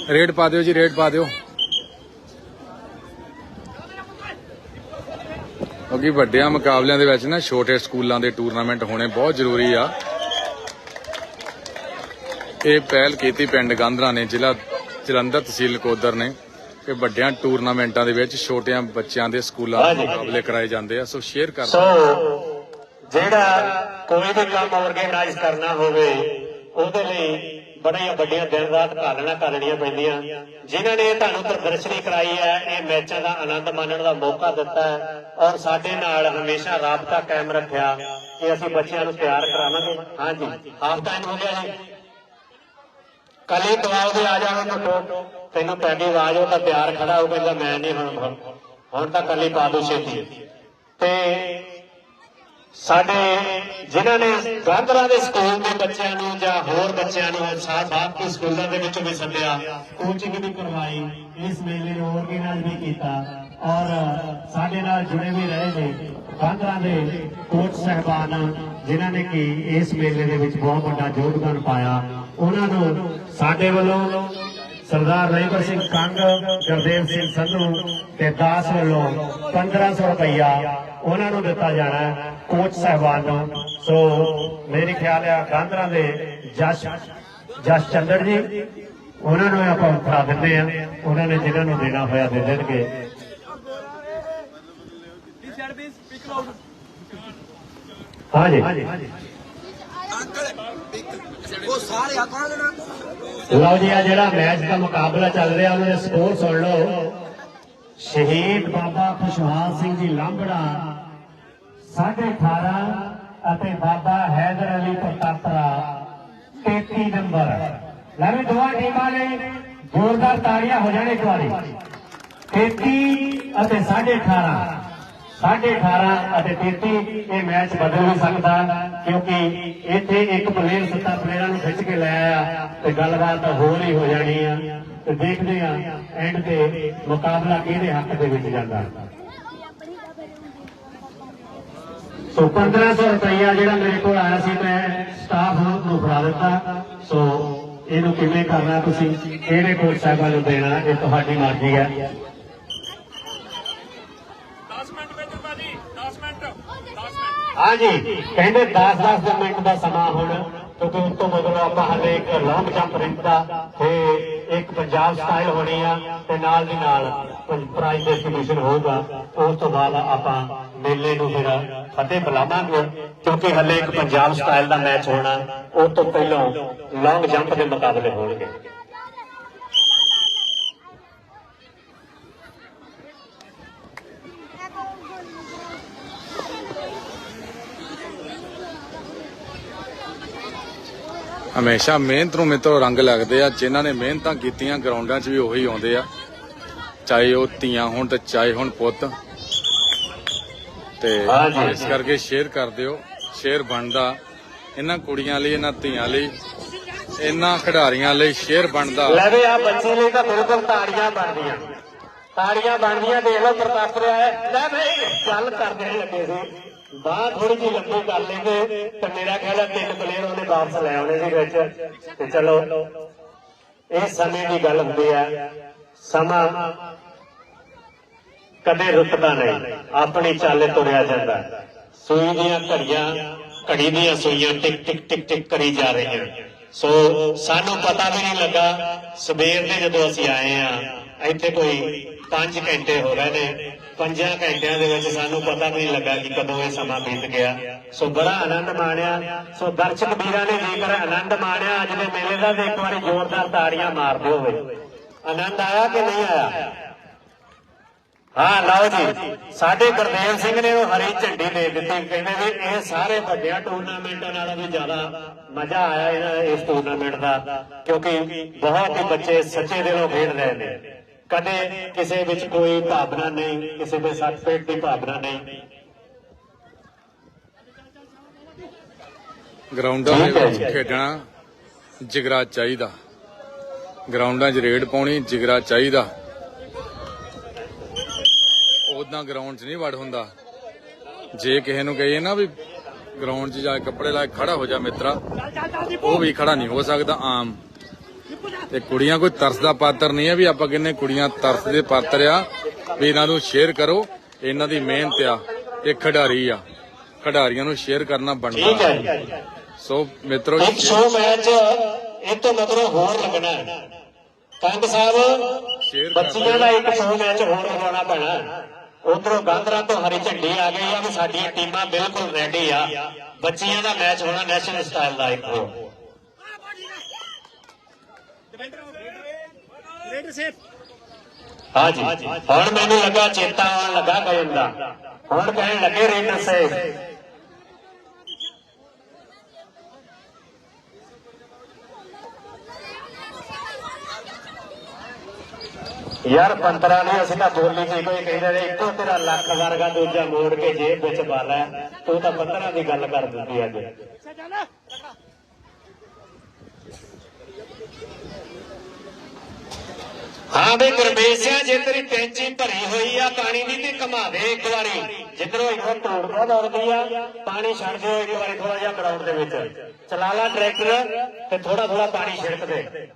ਰੇਡ ਪਾ ਦਿਓ ਜੀ ਰੇਡ ਪਾ ਦਿਓ। ਕਿਉਂਕਿ ਵੱਡਿਆਂ ਮੁਕਾਬਲਿਆਂ ਦੇ ਵਿੱਚ ਨਾ ਛੋਟੇ ਸਕੂਲਾਂ ਦੇ ਟੂਰਨਾਮੈਂਟ ਹੋਣੇ ਬਹੁਤ ਜ਼ਰੂਰੀ ਆ। ਇਹ ਪਹਿਲ ਕੀਤੀ ਪਿੰਡ ਗਾਂਧਰਾ ਨੇ ਜ਼ਿਲ੍ਹਾ ਜਲੰਧਰ ਤਹਿਸੀਲ ਕੋਦਰ ਨੇ ਕਿ ਵੱਡਿਆਂ ਟੂਰਨਾਮੈਂਟਾਂ ਦੇ ਵਿੱਚ ਛੋਟਿਆਂ ਬੱਚਿਆਂ ਦੇ ਸਕੂਲਾਂ ਦੇ ਮੁਕਾਬਲੇ ਕਰਾਏ ਜਾਂਦੇ ਆ। ਸੋ ਸ਼ੇਅਰ ਕਰ ਸੋ ਜਿਹੜਾ ਕੋਈ ਵੀ ਕੰਮ ਆਰਗੇਨਾਈਜ਼ ਕਰਨਾ ਹੋਵੇ ਉਹਦੇ ਲਈ ਬੜੀਆਂ ਵੱਡੀਆਂ ਦਿਨ ਰਾਤ ਘਾਲਣਾ ਘਾਲਣੀਆਂ ਪੈਂਦੀਆਂ। ਜਿਨ੍ਹਾਂ ਨੇ ਤੁਹਾਨੂੰ ਪ੍ਰਦਰਸ਼ਨੀ ਕਰਾਈ ਹੈ ਇਹ ਮੈਚਾਂ ਦਾ ਆਨੰਦ ਮਾਣਨ ਦਾ ਮੌਕਾ ਦਿੱਤਾ ਹੈ ਔਰ ਸਾਡੇ ਨਾਲ ਹਮੇਸ਼ਾ ਰਾਬਤਾ ਕਾਇਮ ਰੱਖਿਆ ਕਿ ਅਸੀਂ ਬੱਚਿਆਂ ਨੂੰ ਤਿਆਰ ਕਰਾਵਾਂਗੇ। ਹਾਂਜੀ ਹਾਫ ਟਾਈਮ ਹੋ ਗਿਆ ਜੀ। ਕੱਲੀ ਦਵਾਓ ਦੇ ਆ ਜਾਵੇ ਤਾਂ ਤੈਨੂੰ ਪੈਗੀ ਆਵਾਜ਼, ਉਹ ਤਾਂ ਖੜਾ ਹੋ ਕਹਿੰਦਾ, ਮੈਂ ਨਹੀਂ ਹੁਣ ਹੁਣ ਤਾਂ ਕੱਲੀ ਪਾ ਦੋ ਛੇਤੀ। ਤੇ ਸਾਡੇ ਜਿਨ੍ਹਾਂ ਨੇ ਗਾਂਧਰਾ ਦੇ ਸਕੂਲ ਦੇ ਬੱਚਿਆਂ ਨੂੰ ਜਾਂ ਹੋਰ ਬੱਚਿਆਂ ਨੂੰ ਸਾਥ ਬਾਕੀ ਸਕੂਲਾਂ ਦੇ ਵਿੱਚੋਂ ਵੀ ਸੱਦਿਆ ਕੋਚਿੰਗ ਵੀ ਕਰਵਾਈ, ਇਸ ਮੇਲੇ ਨੂੰ ਆਰਗੇਨਾਈਜ਼ ਵੀ ਕੀਤਾ। ਔਰ ਸਾਡੇ ਨਾਲ ਜੁੜੇ ਵੀ ਰਹੇ ਨੇ ਗਾਂਧਰਾ ਦੇ ਕੋਚ ਸਹਿਬਾਨ, ਜਿਨ੍ਹਾਂ ਨੇ ਕਿ ਇਸ ਮੇਲੇ ਦੇ ਵਿੱਚ ਬਹੁਤ ਵੱਡਾ ਯੋਗਦਾਨ ਪਾਇਆ। ਉਹਨਾਂ ਨੂੰ ਸਾਡੇ ਵੱਲੋਂ ਸਰਦਾਰ ਰਵਿੰਦਰ ਸਿੰਘ ਕੰਗ, ਗੁਰਦੇਵ ਸਿੰਘ ਸੰਧੂ ਤੇ ਦਾਸ ਵੱਲੋਂ 1500 ਰੁਪਈਆ ਉਹਨਾਂ ਨੂੰ ਦਿੱਤਾ ਜਾਣਾ ਕੋਚ ਸਹਿਬਾਨ ਨੂੰ। ਸੋ ਮੇਰੇ ਖਿਆਲ ਆ ਗਾਂਧਰਾ ਦੇ ਜਸ ਜਸ ਚੰਦਰ ਜੀ, ਉਹਨਾਂ ਨੂੰ ਆਪਾਂ ਫੜਾ ਦਿੰਦੇ ਆ ਉਹਨਾਂ ਨੇ ਜਿਨ੍ਹਾਂ ਨੂੰ ਦੇਣਾ ਹੋਇਆ ਦੇ ਦੇਣਗੇ। ਹਾਂਜੀ। ਉਹ ਲਓ ਜੀ, ਆ ਜਿਹੜਾ ਮੈਚ ਦਾ ਮੁਕਾਬਲਾ ਚੱਲ ਰਿਹਾ ਉਹਨਾਂ ਦੇ ਸਕੋਰ ਸੁਣ ਲਓ। ਸ਼ਹੀਦ ਬਾਬਾ ਖੁਸ਼ਹਾਲ ਸਿੰਘ ਜੀ ਲਾਂਬੜਾ 18.5 ਅਤੇ ਬਾਬਾ ਹੈਦਰ ਅਲੀ ਪ੍ਰਤਾਪਰਾ 33 ਨੰਬਰ। ਲੈ ਵੀ ਦੋਵਾਂ ਟੀਮਾਂ ਨੇ ਜ਼ੋਰਦਾਰ ਤਾੜੀਆਂ ਹੋ ਜਾਣ ਇੱਕ ਵਾਰੀ। 33 ਅਤੇ 18.5 18.5 ਅਤੇ 33 ਇਹ ਮੈਚ ਬਦਲ ਵੀ ਸਕਦਾ, ਕਿਉਂਕਿ ਇੱਥੇ ਇੱਕ ਪਲੇਅਰ ਸੱਤਾ ਪਲੇਅਰਾਂ ਨੂੰ ਖਿੱਚ ਕੇ ਲੈ ਆਇਆ ਤੇ ਗੱਲਬਾਤ ਹੋਰ ਹੀ ਹੋ ਜਾਣੀ ਆ। ਤੇ ਦੇਖਦੇ ਆ ਐਂਡ ਤੇ ਮੁਕਾਬਲਾ ਕਿਹਦੇ ਹੱਕ ਦੇ ਵਿੱਚ ਜਾਂਦਾ। ਸੋ 1500 ਰੁਪਈਆ ਜਿਹੜਾ ਮੇਰੇ ਕੋਲ ਆਇਆ ਸੀ, ਮੈਂ ਸਟਾਫ ਨੂੰ ਫੜਾ ਦਿੱਤਾ। ਸੋ ਇਹਨੂੰ ਕਿਵੇਂ ਕਰਨਾ ਤੁਸੀਂ? ਕਿਹੜੇ ਕੋਚ ਸਾਹਿਬਾਂ ਨੂੰ ਦੇਣਾ? ਇਹ ਤੁਹਾਡੀ ਮਰਜ਼ੀ ਹੈ 10 ਮਿੰਟ ਵਿੱਚ ਭਾਜੀ 10 ਮਿੰਟ 10 ਮਿੰਟ ਹਾਂਜੀ, ਕਹਿੰਦੇ 10-10 ਮਿੰਟ ਦਾ ਸਮਾਂ ਹੁਣ ਕਿਉਂਕਿ ਉਸ ਤੋਂ ਮਗਰੋਂ ਆਪਾਂ ਹਲੇ ਇੱਕ ਲੌਂਗ ਜੰਪ ਰਿੰਗ ਤੇ ਇੱਕ ਪੰਜਾਬ ਸਟਾਈਲ ਹੋਣੀ ਆ, ਤੇ ਨਾਲ ਦੀ ਨਾਲ ਪ੍ਰਾਈਜ਼ ਡਿਸਟ੍ਰੀਬਿਊਸ਼ਨ ਹੋਊਗਾ, ਉਸ ਤੋਂ ਬਾਅਦ ਆਪਾਂ ਮੇਲੇ ਨੂੰ ਫਿਰ ਫਤਿਹ ਬੁਲਾਵਾਂਗੇ, ਕਿਉਂਕਿ ਹਲੇ ਇੱਕ ਪੰਜਾਬ ਸਟਾਈਲ ਦਾ ਮੈਚ ਹੋਣਾ, ਉਸ ਤੋਂ ਪਹਿਲਾਂ ਲੌਂਗ ਜੰਪ ਦੇ ਮੁਕਾਬਲੇ ਹੋਣਗੇ। ਹਮੇਸ਼ਾ ਮਿਹਨਤ ਨੂੰ ਮਿੱਤਰੋ ਰੰਗ ਲੱਗਦੇ ਆ ਜਿਨ੍ਹਾਂ ਨੇ ਮਿਹਨਤਾਂ ਕੀਤੀਆਂ ਗਰਾਊਂਡਾਂ 'ਚ ਵੀ ਉਹੀ ਆਉਂਦੇ ਆ। ਚਾਹੇ ਉਹ ਧੀਆਂ ਹੋਣ ਤੇ ਚਾਹੇ ਹੁਣ ਪੁੱਤ। ਤੇ। ਇਸ ਕਰਕੇ ਸ਼ੇਅਰ ਕਰ ਦਿਓ। ਸ਼ੇਅਰ ਬਣਦਾ। ਇਹਨਾਂ ਕੁੜੀਆਂ ਲਈ ਇਹਨਾਂ ਧੀਆਂ ਲਈ ਇਹਨਾਂ ਖਿਡਾਰੀਆਂ ਲਈ ਸ਼ੇਅਰ ਬਣਦਾ। ਲੈ ਵੀ ਆ ਬੱਚੇ ਲਈ ਤਾਂ ਬਿਲਕੁਲ ਤਾੜੀਆਂ ਬਣਦੀਆਂ। ਤਾੜੀਆਂ ਬਣਦੀਆਂ ਦੇਖ ਲਓ ਪ੍ਰਤਾਪ ਰਿਹਾ ਹੈ। ਲੈ ਬਈ ਗੱਲ ਕਰਦੇ ਲੱਗੇ ਸੀ। ਬਾਹ ਥੋੜੀ ਜਿਹੀ ਲੰਬੀ ਕਰ ਲੈਂਦੇ, ਤੇ ਮੇਰਾ ਖਿਆਲ ਹੈ ਤਿੰਨ ਪਲੇਅਰ ਉਹਨੇ ਵਾਪਸ ਲੈ ਆਉਣੇ ਸੀ ਵਿੱਚ। ਤੇ ਚਲੋ, ਇਹ ਸਮੇਂ ਦੀ ਗੱਲ ਹੁੰਦੀ ਹੈ ਸਮਾਂ ਕਦੇ ਰੁਕਦਾ ਨਹੀਂ, ਆਪਣੀ ਚਾਲੇ ਤੁਰਿਆ ਜਾਂਦਾ। ਸੂਈ ਦੀਆਂ ਘੜੀਆਂ, ਘੜੀ ਦੀਆਂ ਸੂਈਆਂ ਟਿਕ ਟਿਕ ਟਿਕ ਟਿਕ ਕਰੀ ਜਾ ਰਹੀਆਂ। ਸੋ ਸਾਨੂੰ ਪਤਾ ਵੀ ਨਹੀਂ ਲੱਗਾ, ਸਵੇਰ ਦੇ ਜਦੋਂ ਅਸੀਂ ਆਏ ਆ, ਇੱਥੇ ਕੋਈ 5 ਘੰਟੇ ਹੋ ਰਹੇ ਨੇ। ਪੰਜਾਂ ਘੰਟਿਆਂ ਦੇ ਵਿੱਚ ਸਾਨੂੰ ਪਤਾ ਵੀ ਨਹੀਂ ਲੱਗਾ ਕਿ ਕਦੋਂ ਇਹ ਸਮਾਂ ਬੀਤ ਗਿਆ। ਸੋ ਬੜਾ ਆਨੰਦ ਮਾਣਿਆ। ਸੋ ਦਰਸ਼ਕ ਵੀਰਾਂ ਨੇ ਜੇਕਰ ਆਨੰਦ ਮਾਣਿਆ, ਅੱਜ ਦੇ ਮੇਲੇ ਦਾ ਤੇ ਇੱਕ ਵਾਰੀ ਜ਼ੋਰਦਾਰ ਤਾੜੀਆਂ ਮਾਰਦੇ ਹੋਵੇ ਆਨੰਦ ਆਇਆ ਕਿ ਨਹੀਂ ਆਇਆ? ਹਾਂ, ਲਓ ਜੀ। ਸਾਡੇ ਗੁਰਦੇਵ ਸਿੰਘ ਨੇ ਉਹ ਹਰੀ ਝੰਡੀ ਦੇ ਦਿੱਤੀ। ਕਹਿੰਦੇ ਵੀ ਇਹ ਸਾਰੇ ਵੱਡਿਆਂ ਟੂਰਨਾਮੈਂਟਾਂ ਨਾਲੋਂ ਵੀ ਜ਼ਿਆਦਾ ਮਜ਼ਾ ਆਇਆ ਇਹਨਾਂ ਇਸ ਟੂਰਨਾਮੈਂਟ ਦਾ, ਕਿਉਂਕਿ ਬਹੁਤ ਹੀ ਬੱਚੇ ਸੱਚੇ ਦਿਲੋਂ ਖੇਡ ਰਹੇ ਨੇ। ਕਦੇ ਕਿਸੇ ਵਿੱਚ ਕੋਈ ਭਾਵਨਾ ਨਹੀਂ ਕਿਸੇ ਦੇ ਸੱਟ ਪੇਟ ਦੀ ਭਾਵਨਾ ਨਹੀਂ। ਗਰਾਊਂਡਾਂ ਦੇ ਵਿੱਚ। ਖੇਡਣਾ ਜਿਗਰਾ ਚਾਹੀਦਾ। ਗਰਾਊਂਡਾਂ 'ਚ ਰੇਡ ਪਾਉਣੀ ਜਿਗਰਾ ਚਾਹੀਦਾ। ਉਦਾਂ ਗਰਾਊਂਡ 'ਚ ਨਹੀਂ ਵੜ ਹੁੰਦਾ। ਜੇ ਕਿਸੇ ਨੂੰ ਕਹੀਏ ਨਾ ਵੀ ਗਰਾਊਂਡ 'ਚ ਜਾ ਕੇ ਕੱਪੜੇ ਲਾ ਕੇ ਖੜਾ ਹੋ ਜਾ ਮਿੱਤਰਾ ਉਹ ਵੀ ਖੜਾ ਨਹੀਂ ਹੋ ਸਕਦਾ ਆਮ। ਤੇ ਕੁੜੀਆਂ ਕੋਈ ਤਰਸ ਦਾ ਪਾਤਰ ਨਹੀਂ ਹੈ ਵੀ ਆਪਾਂ ਕਹਿੰਨੇ ਕੁੜੀਆਂ ਤਰਸ ਦੇ ਪਾਤਰ ਆ ਵੀ ਇਹਨਾਂ ਨੂੰ ਸ਼ੇਅਰ ਕਰੋ ਇਹਨਾਂ ਦੀ ਮਿਹਨਤ ਆ ਇਹ ਖਿਡਾਰੀ ਆ। ਖਿਡਾਰੀਆਂ ਨੂੰ ਸ਼ੇਅਰ ਕਰਨਾ ਬਣਦਾ। ਹੈ ਸੋ ਮਿੱਤਰੋ ਇੱਕ ਸ਼ੋ ਮੈਚ ਇਹ ਤੋਂ ਮਗਰੋਂ ਹੋਰ ਲੱਗਣਾ ਹੈ। ਕੰਗ ਸਾਹਿਬ ਬੱਚੀਆਂ ਦਾ ਇੱਕ ਸ਼ੋ ਮੈਚ ਹੋਰ ਕਰਵਾਉਣਾ ਪੈਣਾ ਉਧਰੋਂ ਗਾਂਧਰਾ ਤੋਂ ਹਰੀ ਝੰਡੀ ਆ ਗਈ ਆ ਵੀ ਸਾਡੀਆਂ ਟੀਮਾਂ ਬਿਲਕੁਲ ਰੈਡੀ ਆ। ਬੱਚੀਆਂ ਦਾ ਮੈਚ ਹੋਣਾ ਨੈਸ਼ਨਲ ਸਟਾਈਲ ਦਾ ਇੱਕ ਹੋਰ ਰੇਡਰ ਸੇਫ ਹਾਂਜੀ। ਹੁਣ ਮੈਨੂੰ ਲੱਗਾ ਚੇਤਾ ਆਉਣ ਲੱਗਾ ਗੇਮ ਦਾ। ਹੁਣ ਕਹਿਣ ਲੱਗੇ ਰੇਡਰ ਸੇਫ ਯਾਰ ਪੰਤਰਾ ਨੇ ਅਸੀਂ ਤਾਂ ਬੋਲੀ ਸੀ ਕੋਈ ਕਹਿੰਦੇ ਨੇ ਇੱਕੋ ਤੇਰਾ ਲੱਖ ਵਰਗਾ ਦੂਜਾ ਮੋੜ ਕੇ ਜੇਬ ਵਿੱਚ ਪਾ ਲੈ ਤੂੰ ਤਾਂ ਪੰਤਰਾ ਦੀ ਗੱਲ ਕਰ ਦਿੱਤੀ ਅੱਜ। ਹਾਂ ਵੀ ਗੁਰਮੇਸ਼ਿਆ ਜੇ ਤੇਰੀ ਟੈਂਚੀ ਭਰੀ ਹੋਈ ਆ, ਪਾਣੀ ਦੀ ਤੇ ਘਮਾ ਦੇ ਇੱਕ ਵਾਰੀ। ਜਿੱਧਰੋਂ ਇੱਥੋਂ ਤੋੜ ਬਹੁਤ ਦੌੜਦੀ ਪਾਣੀ ਛੱਡ ਦਿਓ ਇੱਕ ਵਾਰੀ ਥੋੜਾ ਜਿਹਾ ਗਰਾਊਂਡ ਦੇ ਵਿੱਚ। ਚਲਾ ਲਾ ਟਰੈਕਟਰ ਤੇ ਥੋੜਾ ਥੋੜਾ ਪਾਣੀ ਛਿੜਕ ਦੇ।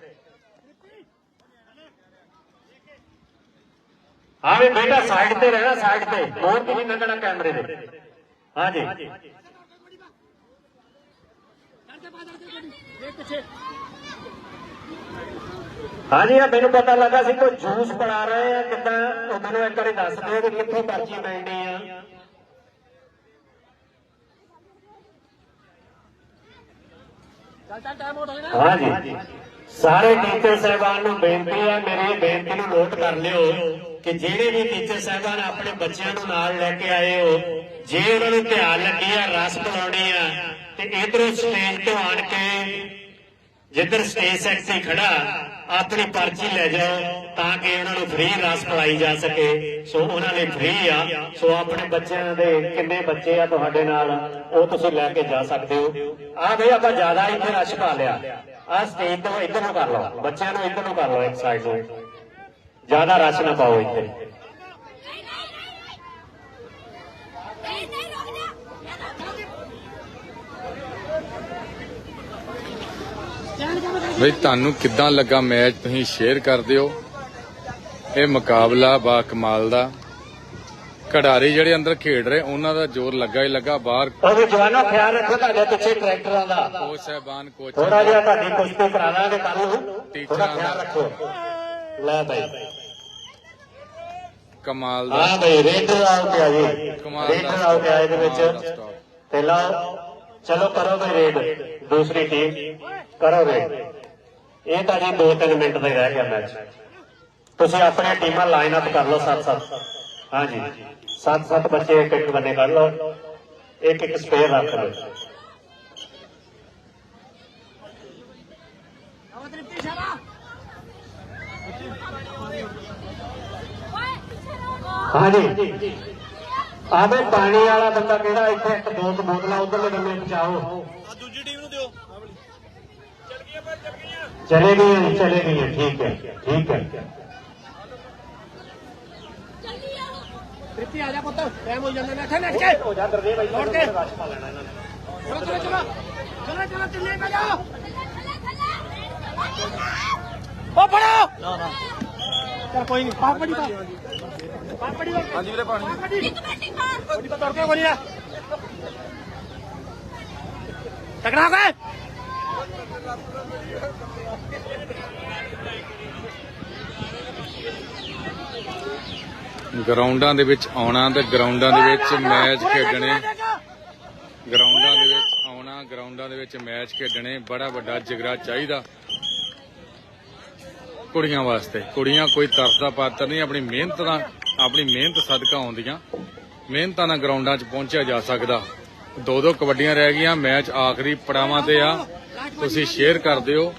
ਹਾਂ ਵੀ ਬੇਟਾ ਸਾਈਡ ਤੇ ਰਹਿਣਾ ਸਾਈਡ ਤੇ। ਮੋਰ ਤੇ ਨਹੀਂ ਕੈਮਰੇ ਦੇ ਹਾਂਜੀ ਹਾਂਜੀ ਆ ਮੈਨੂੰ ਪਤਾ ਲੱਗਾ ਸੀ ਕੋਈ ਜੂਸ ਬਣਾ ਰਹੇ ਆ ਕਿੱਦਾਂ? ਉਹ ਮੈਨੂੰ ਇੱਕ ਵਾਰੀ ਦੱਸ ਦਿਓ ਕਿ ਕਿੱਥੋਂ ਪਰਚੀ ਮਿਲਣੀ ਆ। ਹਾਂਜੀ। ਸਾਰੇ ਟੀਚਰ ਸਾਹਿਬਾਨ ਨੂੰ ਬੇਨਤੀ ਹੈ ਮੇਰੀ ਬੇਨਤੀ ਨੂੰ ਨੋਟ ਕਰ ਲਿਓ ਕਿ ਜਿਹੜੇ ਵੀ ਟੀਚਰ ਸਾਹਿਬਾਨ ਆਪਣੇ ਬੱਚਿਆਂ ਨੂੰ ਨਾਲ ਲੈ ਕੇ ਆਏ ਹੋ ਜੇ ਉਹਨਾਂ ਨੂੰ ਧਿਆਨ ਲੱਗੀ ਆ ਰਸ ਪਿਲਾਉਣੀ ਆ ਤੇ ਇਧਰੋਂ ਸਟੇਜ ਤੋਂ ਆਣ ਕੇ ਜਿੱਧਰ ਸਟੇਜ ਸੈਕਟਰੀ ਖੜਾ, ਆਪਣੀ ਪਰਚੀ ਲੈ ਜਾਓ ਤਾਂ ਕਿ ਉਹਨਾਂ ਨੂੰ ਫ੍ਰੀ ਰਸ ਪਿਲਾਈ ਜਾ ਸਕੇ। ਸੋ ਉਹਨਾਂ ਲਈ ਫ੍ਰੀ ਆ। ਸੋ ਆਪਣੇ ਬੱਚਿਆਂ ਦੇ ਕਿੰਨੇ ਬੱਚੇ ਆ ਤੁਹਾਡੇ ਨਾਲ, ਉਹ ਤੁਸੀਂ ਲੈ ਕੇ ਜਾ ਸਕਦੇ ਹੋ। ਆ ਬਈ ਆਪਾਂ ਜ਼ਿਆਦਾ ਇੱਥੇ ਰਸ਼ ਪਾ ਲਿਆ। ਆ ਸਟੇਜ ਤੋਂ ਇੱਧਰ ਨੂੰ ਕਰ ਲਓ। ਬੱਚਿਆਂ ਨੂੰ ਇੱਧਰ ਨੂੰ ਕਰ ਲਓ ਇੱਕ ਸਾਈਡ ਨੂੰ ਜ਼ਿਆਦਾ ਰਸ਼ ਨਾ ਪਾਓ ਇੱਥੇ ਨਹੀਂ ਨਹੀਂ ਰੁਕ ਜਾ ਬਈ ਤੁਹਾਨੂੰ ਕਿੱਦਾਂ ਲੱਗਾ ਮੈਚ? ਤੁਸੀਂ ਸ਼ੇਅਰ ਕਰ ਦਿਓ। ਇਹ ਮੁਕਾਬਲਾ ਬਾ ਕਮਾਲ ਦਾ। ਖਿਡਾਰੀ ਜਿਹੜੇ ਅੰਦਰ ਖੇਡ ਰਹੇ ਉਹਨਾਂ ਦਾ ਜ਼ੋਰ ਲੱਗਾ ਹੀ ਲੱਗਾ। ਬਾਹਰ ਉਹ ਜਵਾਨੋ ਖਿਆਲ ਰੱਖੋ ਤੁਹਾਡੇ ਪਿੱਛੇ ਟਰੈਕਟਰਾਂ ਦਾ। ਕੋਚ ਸਾਹਿਬਾਨ ਕੋਚ ਥੋੜਾ ਜਿਹਾ ਤੁਹਾਡੀ ਕੁਸ਼ਤੀ ਕਰਾ ਦਾਂਗੇ ਕੱਲ ਨੂੰ। ਥੋੜਾ ਖਿਆਲ ਰੱਖੋ ਲੈ ਬਈ। ਕਮਾਲ ਦਾ। ਹਾਂ ਬਈ ਰੇਡਰ ਆਊਟ ਆ ਜੀ। ਰੇਡਰ ਆਊਟ ਆ ਇਹਦੇ ਵਿੱਚ। ਲਓ ਚਲੋ ਕਰੋ ਬਈ ਰੇਡ। ਦੂਸਰੀ ਟੀਮ। ਕਰੋ ਰੇਡ ਇਹ ਤਾਂ ਜੀ 2-3 ਮਿੰਟ ਦਾ ਰਹਿ ਗਿਆ ਮੈਚ ਤੁਸੀਂ ਆਪਣੀਆਂ ਟੀਮਾਂ ਲਾਈਨ ਅਪ ਕਰ ਲਓ 7-7 ਹਾਂਜੀ। 7-7 ਬੱਚੇ ਇੱਕ ਇੱਕ ਬੰਨੇ ਕਰ ਲਓ। ਇੱਕ ਇੱਕ ਸਪੇਅਰ ਰੱਖ ਲਓ। ਹਾਂਜੀ। ਆਵੇ ਪਾਣੀ ਵਾਲਾ ਬੰਦਾ ਕਿਹੜਾ ਇੱਥੇ ਇੱਕ ਦੋ ਬੋਤਲਾਂ ਉਧਰਲੇ ਬੰਨੇ ਪਹੁੰਚਾਓ ਦੂਜੀ ਟੀਮ ਨੂੰ ਦਿਓ ਚਲੇ ਗਏ ਚਲੇ ਗਏ ਠੀਕ ਹੈ ਠੀਕ ਹੈ ਜਲਦੀ ਆਓ ਤ੍ਰਿਪਤੀ ਆ ਜਾ ਪੁੱਤ ਟਾਈਮ ਹੋ ਜਾਂਦਾ ਨੱਠ ਨੱਠ ਕੇ ਹੋ ਜਾ ਦਰਦੇ ਬਾਈ ਲੋੜ ਕੇ ਰਸ਼ ਪਾ ਲੈਣਾ ਇਹਨਾਂ ਨੇ ਚਲੋ ਚਲੋ ਚਲੋ ਚਲੋ ਚਲੋ ਚੱਲੇ ਪੈ ਜਾਓ ਉਹ ਫੜੋ ਨਾ ਨਾ ਚਲ ਕੋਈ ਨਹੀਂ ਪਾਪ ਬੜੀ ਪਾ ਪਾਪ ਬੜੀ ਹਾਂਜੀ ਵੀਰੇ ਪਾਣੀ ਇੱਕ ਮਿੰਟ ਇੱਕ ਗਰਾਊਂਡਾਂ ਦੇ ਵਿੱਚ ਆਉਣਾ ਤੇ ਗਰਾਊਂਡਾਂ ਦੇ ਵਿੱਚ ਮੈਚ ਖੇਡਣੇ। ਗਰਾਊਂਡਾਂ ਦੇ ਵਿੱਚ ਆਉਣਾ ਗਰਾਊਂਡਾਂ ਦੇ ਵਿੱਚ ਮੈਚ ਖੇਡਣੇ ਬੜਾ ਵੱਡਾ ਜਿਗਰਾ ਚਾਹੀਦਾ। ਕੁੜੀਆਂ ਵਾਸਤੇ। ਕੁੜੀਆਂ ਕੋਈ ਤਰਸ ਦਾ ਪਾਤਰ ਨਹੀਂ ਆਪਣੀ ਮਿਹਨਤ ਦਾ ਆਪਣੀ ਮਿਹਨਤ ਸਦਕਾ ਆਉਂਦੀਆਂ। ਮਿਹਨਤਾਂ ਨਾਲ ਗਰਾਊਂਡਾਂ 'ਚ ਪਹੁੰਚਿਆ ਜਾ ਸਕਦਾ। ਦੋ ਦੋ ਕਬੱਡੀਆਂ ਰਹਿ ਗਈਆਂ ਮੈਚ ਆਖਰੀ ਪੜਾਵਾਂ ਤੇ ਆ। ਤੁਸੀਂ ਸ਼ੇਅਰ ਕਰ ਦਿਓ।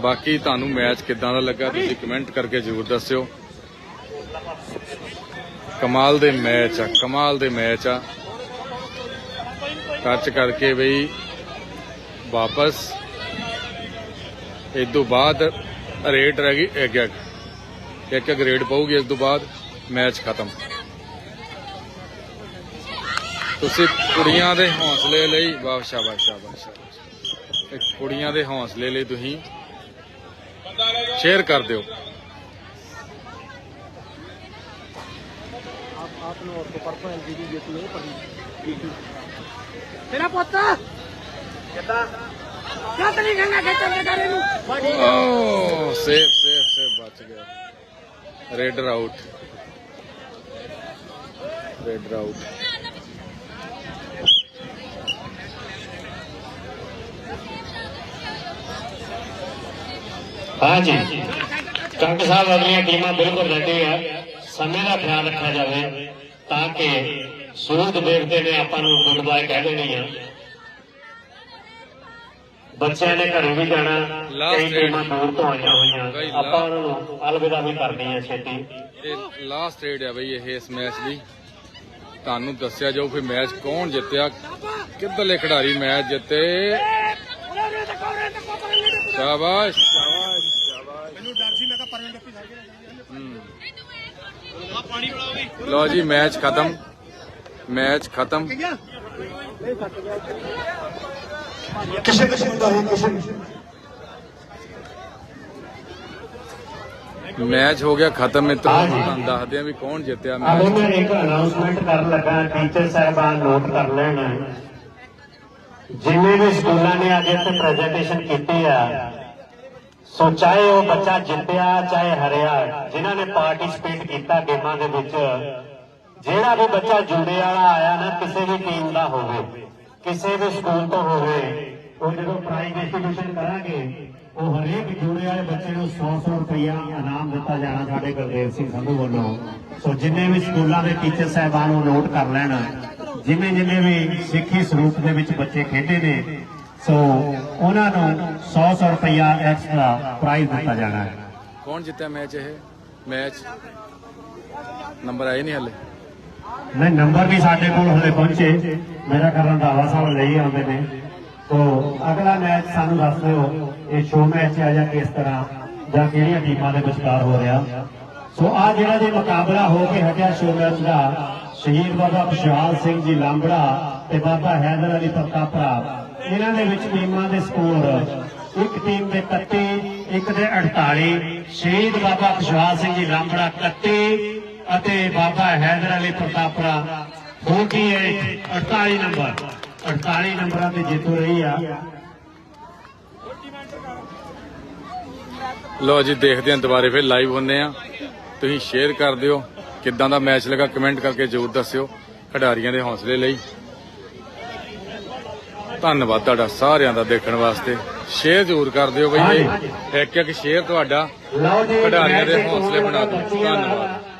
ਬਾਕੀ ਤੁਹਾਨੂੰ ਮੈਚ ਕਿੱਦਾਂ ਦਾ ਲੱਗਾ ਤੁਸੀਂ ਕਮੈਂਟ ਕਰਕੇ ਜ਼ਰੂਰ ਦੱਸਿਓ। ਕਮਾਲ ਦੇ ਮੈਚ ਆ, ਕਮਾਲ ਦੇ ਮੈਚ ਆ। ਟੱਚ ਕਰਕੇ ਬਈ ਵਾਪਸ। ਇਸ ਤੋਂ ਬਾਅਦ ਰੇਟ ਰਹਿ ਗਈ ਇੱਕ ਇੱਕ। ਇੱਕ ਇੱਕ ਰੇਟ ਪਊਗੀ ਇਸ ਤੋਂ ਬਾਅਦ ਮੈਚ ਖਤਮ। ਤੁਸੀਂ ਕੁੜੀਆਂ ਦੇ ਹੌਸਲੇ ਲਈ ਵਾਹ ਸ਼ਾਬਾਸ਼ ਸ਼ਾਬਾਸ਼ ਸ਼ਾਬਾਸ਼। ਕੁੜੀਆਂ ਦੇ ਹੌਸਲੇ ਲਈ ਤੁਸੀਂ ਸ਼ੇਅਰ ਕਰ ਦਿਓ। ਤੇਰਾ ਪੁੱਤ! ਕਿੱਦਾਂ? ਕੱਟ ਨਹੀਂ ਗੰਗਾ ਖੇਤਰ ਦੇ ਕਰੇ ਨੂੰ ਓ ਸੇਫ ਸੇਫ ਸੇਫ ਬਚ ਗਿਆ। ਰੇਡਰ ਆਊਟ ਰੇਡਰ ਆਊਟ ਹਾਂਜੀ ਕੰਗ ਸਾਹਿਬ ਅਗਲੀਆਂ ਟੀਮਾਂ ਬਿਲਕੁਲ ਰੈਡੀ ਆ। ਸਮੇਂ ਦਾ ਖਿਆਲ ਰੱਖਿਆ ਜਾਵੇ ਤਾਂ ਕਿ ਸੂਰਜ ਦੇਵਤੇ ਨੇ ਆਪਾਂ ਨੂੰ ਗੁੱਡ ਬਾਏ ਕਹਿ ਦੇਣੀ ਆ। ਬੱਚਿਆਂ ਨੇ ਘਰੇ ਵੀ ਜਾਣਾ ਕਈ। ਟੀਮਾਂ ਦੂਰ ਤੋਂ ਆਈਆਂ ਹੋਈਆਂ। ਆਪਾਂ ਉਹਨਾਂ ਨੂੰ ਅਲਵਿਦਾ ਵੀ ਕਰਨੀ ਹੈ ਛੇਤੀ। ਇਹ ਲਾਸਟ ਰੇਡ ਹੈ ਬਈ ਇਹ ਇਸ ਮੈਚ ਦੀ। ਤੁਹਾਨੂੰ ਦੱਸਿਆ ਜਾਊ ਫਿਰ ਮੈਚ ਕੌਣ ਜਿੱਤਿਆ ਕਿੱਧਰਲੇ ਖਿਡਾਰੀ ਮੈਚ ਜਿੱਤੇ। ਸ਼ਾਬਾਸ਼। ਲਓ ਜੀ ਮੈਚ ਖਤਮ। ਮੈਚ ਖਤਮ। ਕਿਸੇ ਕਿਸਮ ਦਾ ਹੀ ਕਿਸੇ ਮੈਚ ਹੋ ਗਿਆ ਖਤਮ ਮਿੱਤਰੋ। ਤੁਹਾਨੂੰ ਦੱਸਦੇ ਆ ਵੀ ਕੌਣ ਜਿੱਤਿਆ ਮੈਚ। ਮੈਂ ਇੱਕ ਅਨਾਉਂਸਮੈਂਟ ਕਰਨ ਲੱਗਾ ਟੀਚਰ ਸਾਹਿਬਾਨ ਨੋਟ ਕਰ ਲੈਣ। ਜਿੰਨੇ ਵੀ ਸਕੂਲਾਂ ਨੇ ਅੱਜ ਇੱਥੇ ਪ੍ਰੈਜੈਂਟੇਸ਼ਨ ਕੀਤੀ ਆ ਸੋ ਚਾਹੇ ਉਹ ਬੱਚਾ ਜਿੱਤਿਆ, ਚਾਹੇ ਹਰਿਆ, ਜਿਨ੍ਹਾਂ ਨੇ ਪਾਰਟਿਸਿਪੇਟ ਕੀਤਾ ਗੇਮਾਂ ਦੇ ਵਿੱਚ, ਜਿਹੜਾ ਵੀ ਬੱਚਾ ਜੁੜੇ ਵਾਲਾ ਆਇਆ ਨਾ, ਕਿਸੇ ਵੀ ਟੀਮ ਦਾ ਹੋਵੇ, ਕਿਸੇ ਵੀ ਸਕੂਲ ਤੋਂ ਹੋਵੇ, ਉਹ ਜਦੋਂ ਪ੍ਰਾਈਜ਼ ਡਿਸਟ੍ਰੀਬਿਊਸ਼ਨ ਕਰਾਂਗੇ, ਉਹ ਹਰੇਕ ਜੁੜੇ ਵਾਲੇ ਬੱਚੇ ਨੂੰ 100-100 ਰੁਪਇਆ ਇਨਾਮ ਦਿੱਤਾ ਜਾਣਾ ਸਾਡੇ ਗੁਰਦੇਵ ਸਿੰਘ ਸੰਧੂ ਵੱਲੋਂ। ਸੋ ਜਿੰਨੇ ਵੀ ਸਕੂਲਾਂ ਦੇ ਟੀਚਰ ਸਾਹਿਬਾਨ ਉਹ ਨੋਟ ਕਰ ਲੈਣ। ਜਿਵੇਂ ਜਿਵੇਂ ਵੀ ਸਿੱਖੀ ਸਰੂਪ ਦੇ ਵਿੱਚ ਬੱਚੇ ਖੇਡੇ ਨੇ ਸੋ ਉਹਨਾਂ ਨੂੰ 100-100 ਰੁਪਇਆ ਐਕਸਟਰਾ ਪ੍ਰਾਈਜ਼ ਦਿੱਤਾ ਜਾਣਾ ਹੈ। ਕੌਣ ਜਿੱਤਿਆ ਮੈਚ ਇਹ? ਮੈਚ ਨੰਬਰ ਆਏ ਨਹੀਂ ਹਲੇ? ਨਹੀਂ ਨੰਬਰ ਵੀ ਸਾਡੇ ਕੋਲ ਹਲੇ ਪਹੁੰਚੇ। ਮੇਰਾ ਕਰਨ ਦਾਵਾ ਸਾਹਿਬ ਲਈ ਆਉਂਦੇ ਨੇ। ਤੋ ਅਗਲਾ ਮੈਚ ਸਾਨੂੰ ਦੱਸ ਦਿਓ ਇਹ ਸ਼ੋ ਮੈਚ ਹੈ ਜਾਂ ਕਿਸ ਤਰ੍ਹਾਂ ਜਾਂ ਕਿਹੜੀਆਂ ਟੀਮਾਂ ਦੇ ਵਿਚਕਾਰ ਹੋ ਰਿਹਾ। ਸੋ ਆ ਜਿਹੜਾ ਜੇ ਮੁਕਾਬਲਾ ਹੋ ਕੇ ਹਟਿਆ ਸ਼ੋ ਮੈਚ ਦਾ ਸ਼ਹੀਦ ਬਾਬਾ ਖੁਸ਼ਹਾਲ ਸਿੰਘ ਜੀ ਲਾਂਬੜਾ ਤੇ ਬਾਬਾ ਹੈਦਰ ਅਲੀ ਪ੍ਰਤਾਪਰਾ ਇਹਨਾਂ ਦੇ ਵਿੱਚ ਟੀਮਾਂ ਦੇ ਸਕੋਰ ਇੱਕ ਟੀਮ ਦੇ 31 ਇੱਕ ਦੇ 48 ਸ਼ਹੀਦ ਬਾਬਾ ਖੁਸ਼ਹਾਲ ਸਿੰਘ ਜੀ ਲਾਂਬੜਾ 31 ਅਤੇ ਬਾਬਾ ਹੈਦਰ ਅਲੀ ਪ੍ਰਤਾਪਰਾ 48 48 ਨੰਬਰ। 48 ਨੰਬਰਾਂ ਤੇ ਜੇਤੂ ਰਹੀ ਆ। ਲਓ ਜੀ, ਦੇਖਦੇ ਹਾਂ ਦੁਬਾਰੇ ਫਿਰ ਲਾਈਵ ਹੁੰਨੇ ਆ ਤੁਸੀਂ ਸ਼ੇਅਰ ਕਰ ਦਿਓ। ਕਿੱਦਾਂ ਦਾ ਮੈਚ ਲੱਗਾ ਕਮੈਂਟ ਕਰਕੇ ਜ਼ਰੂਰ ਦੱਸਿਓ ਖਿਡਾਰੀਆਂ ਦੇ ਹੌਸਲੇ ਲਈ। ਧੰਨਵਾਦ ਤੁਹਾਡਾ ਸਾਰਿਆਂ ਦਾ ਦੇਖਣ ਵਾਸਤੇ। ਸ਼ੇਅਰ ਜ਼ਰੂਰ ਕਰ ਦਿਓ ਬਈ। ਇੱਕ ਇੱਕ ਸ਼ੇਅਰ ਤੁਹਾਡਾ ਖਿਡਾਰੀਆਂ ਦੇ ਹੌਸਲੇ ਬਣਾ ਦਿਓ। ਧੰਨਵਾਦ।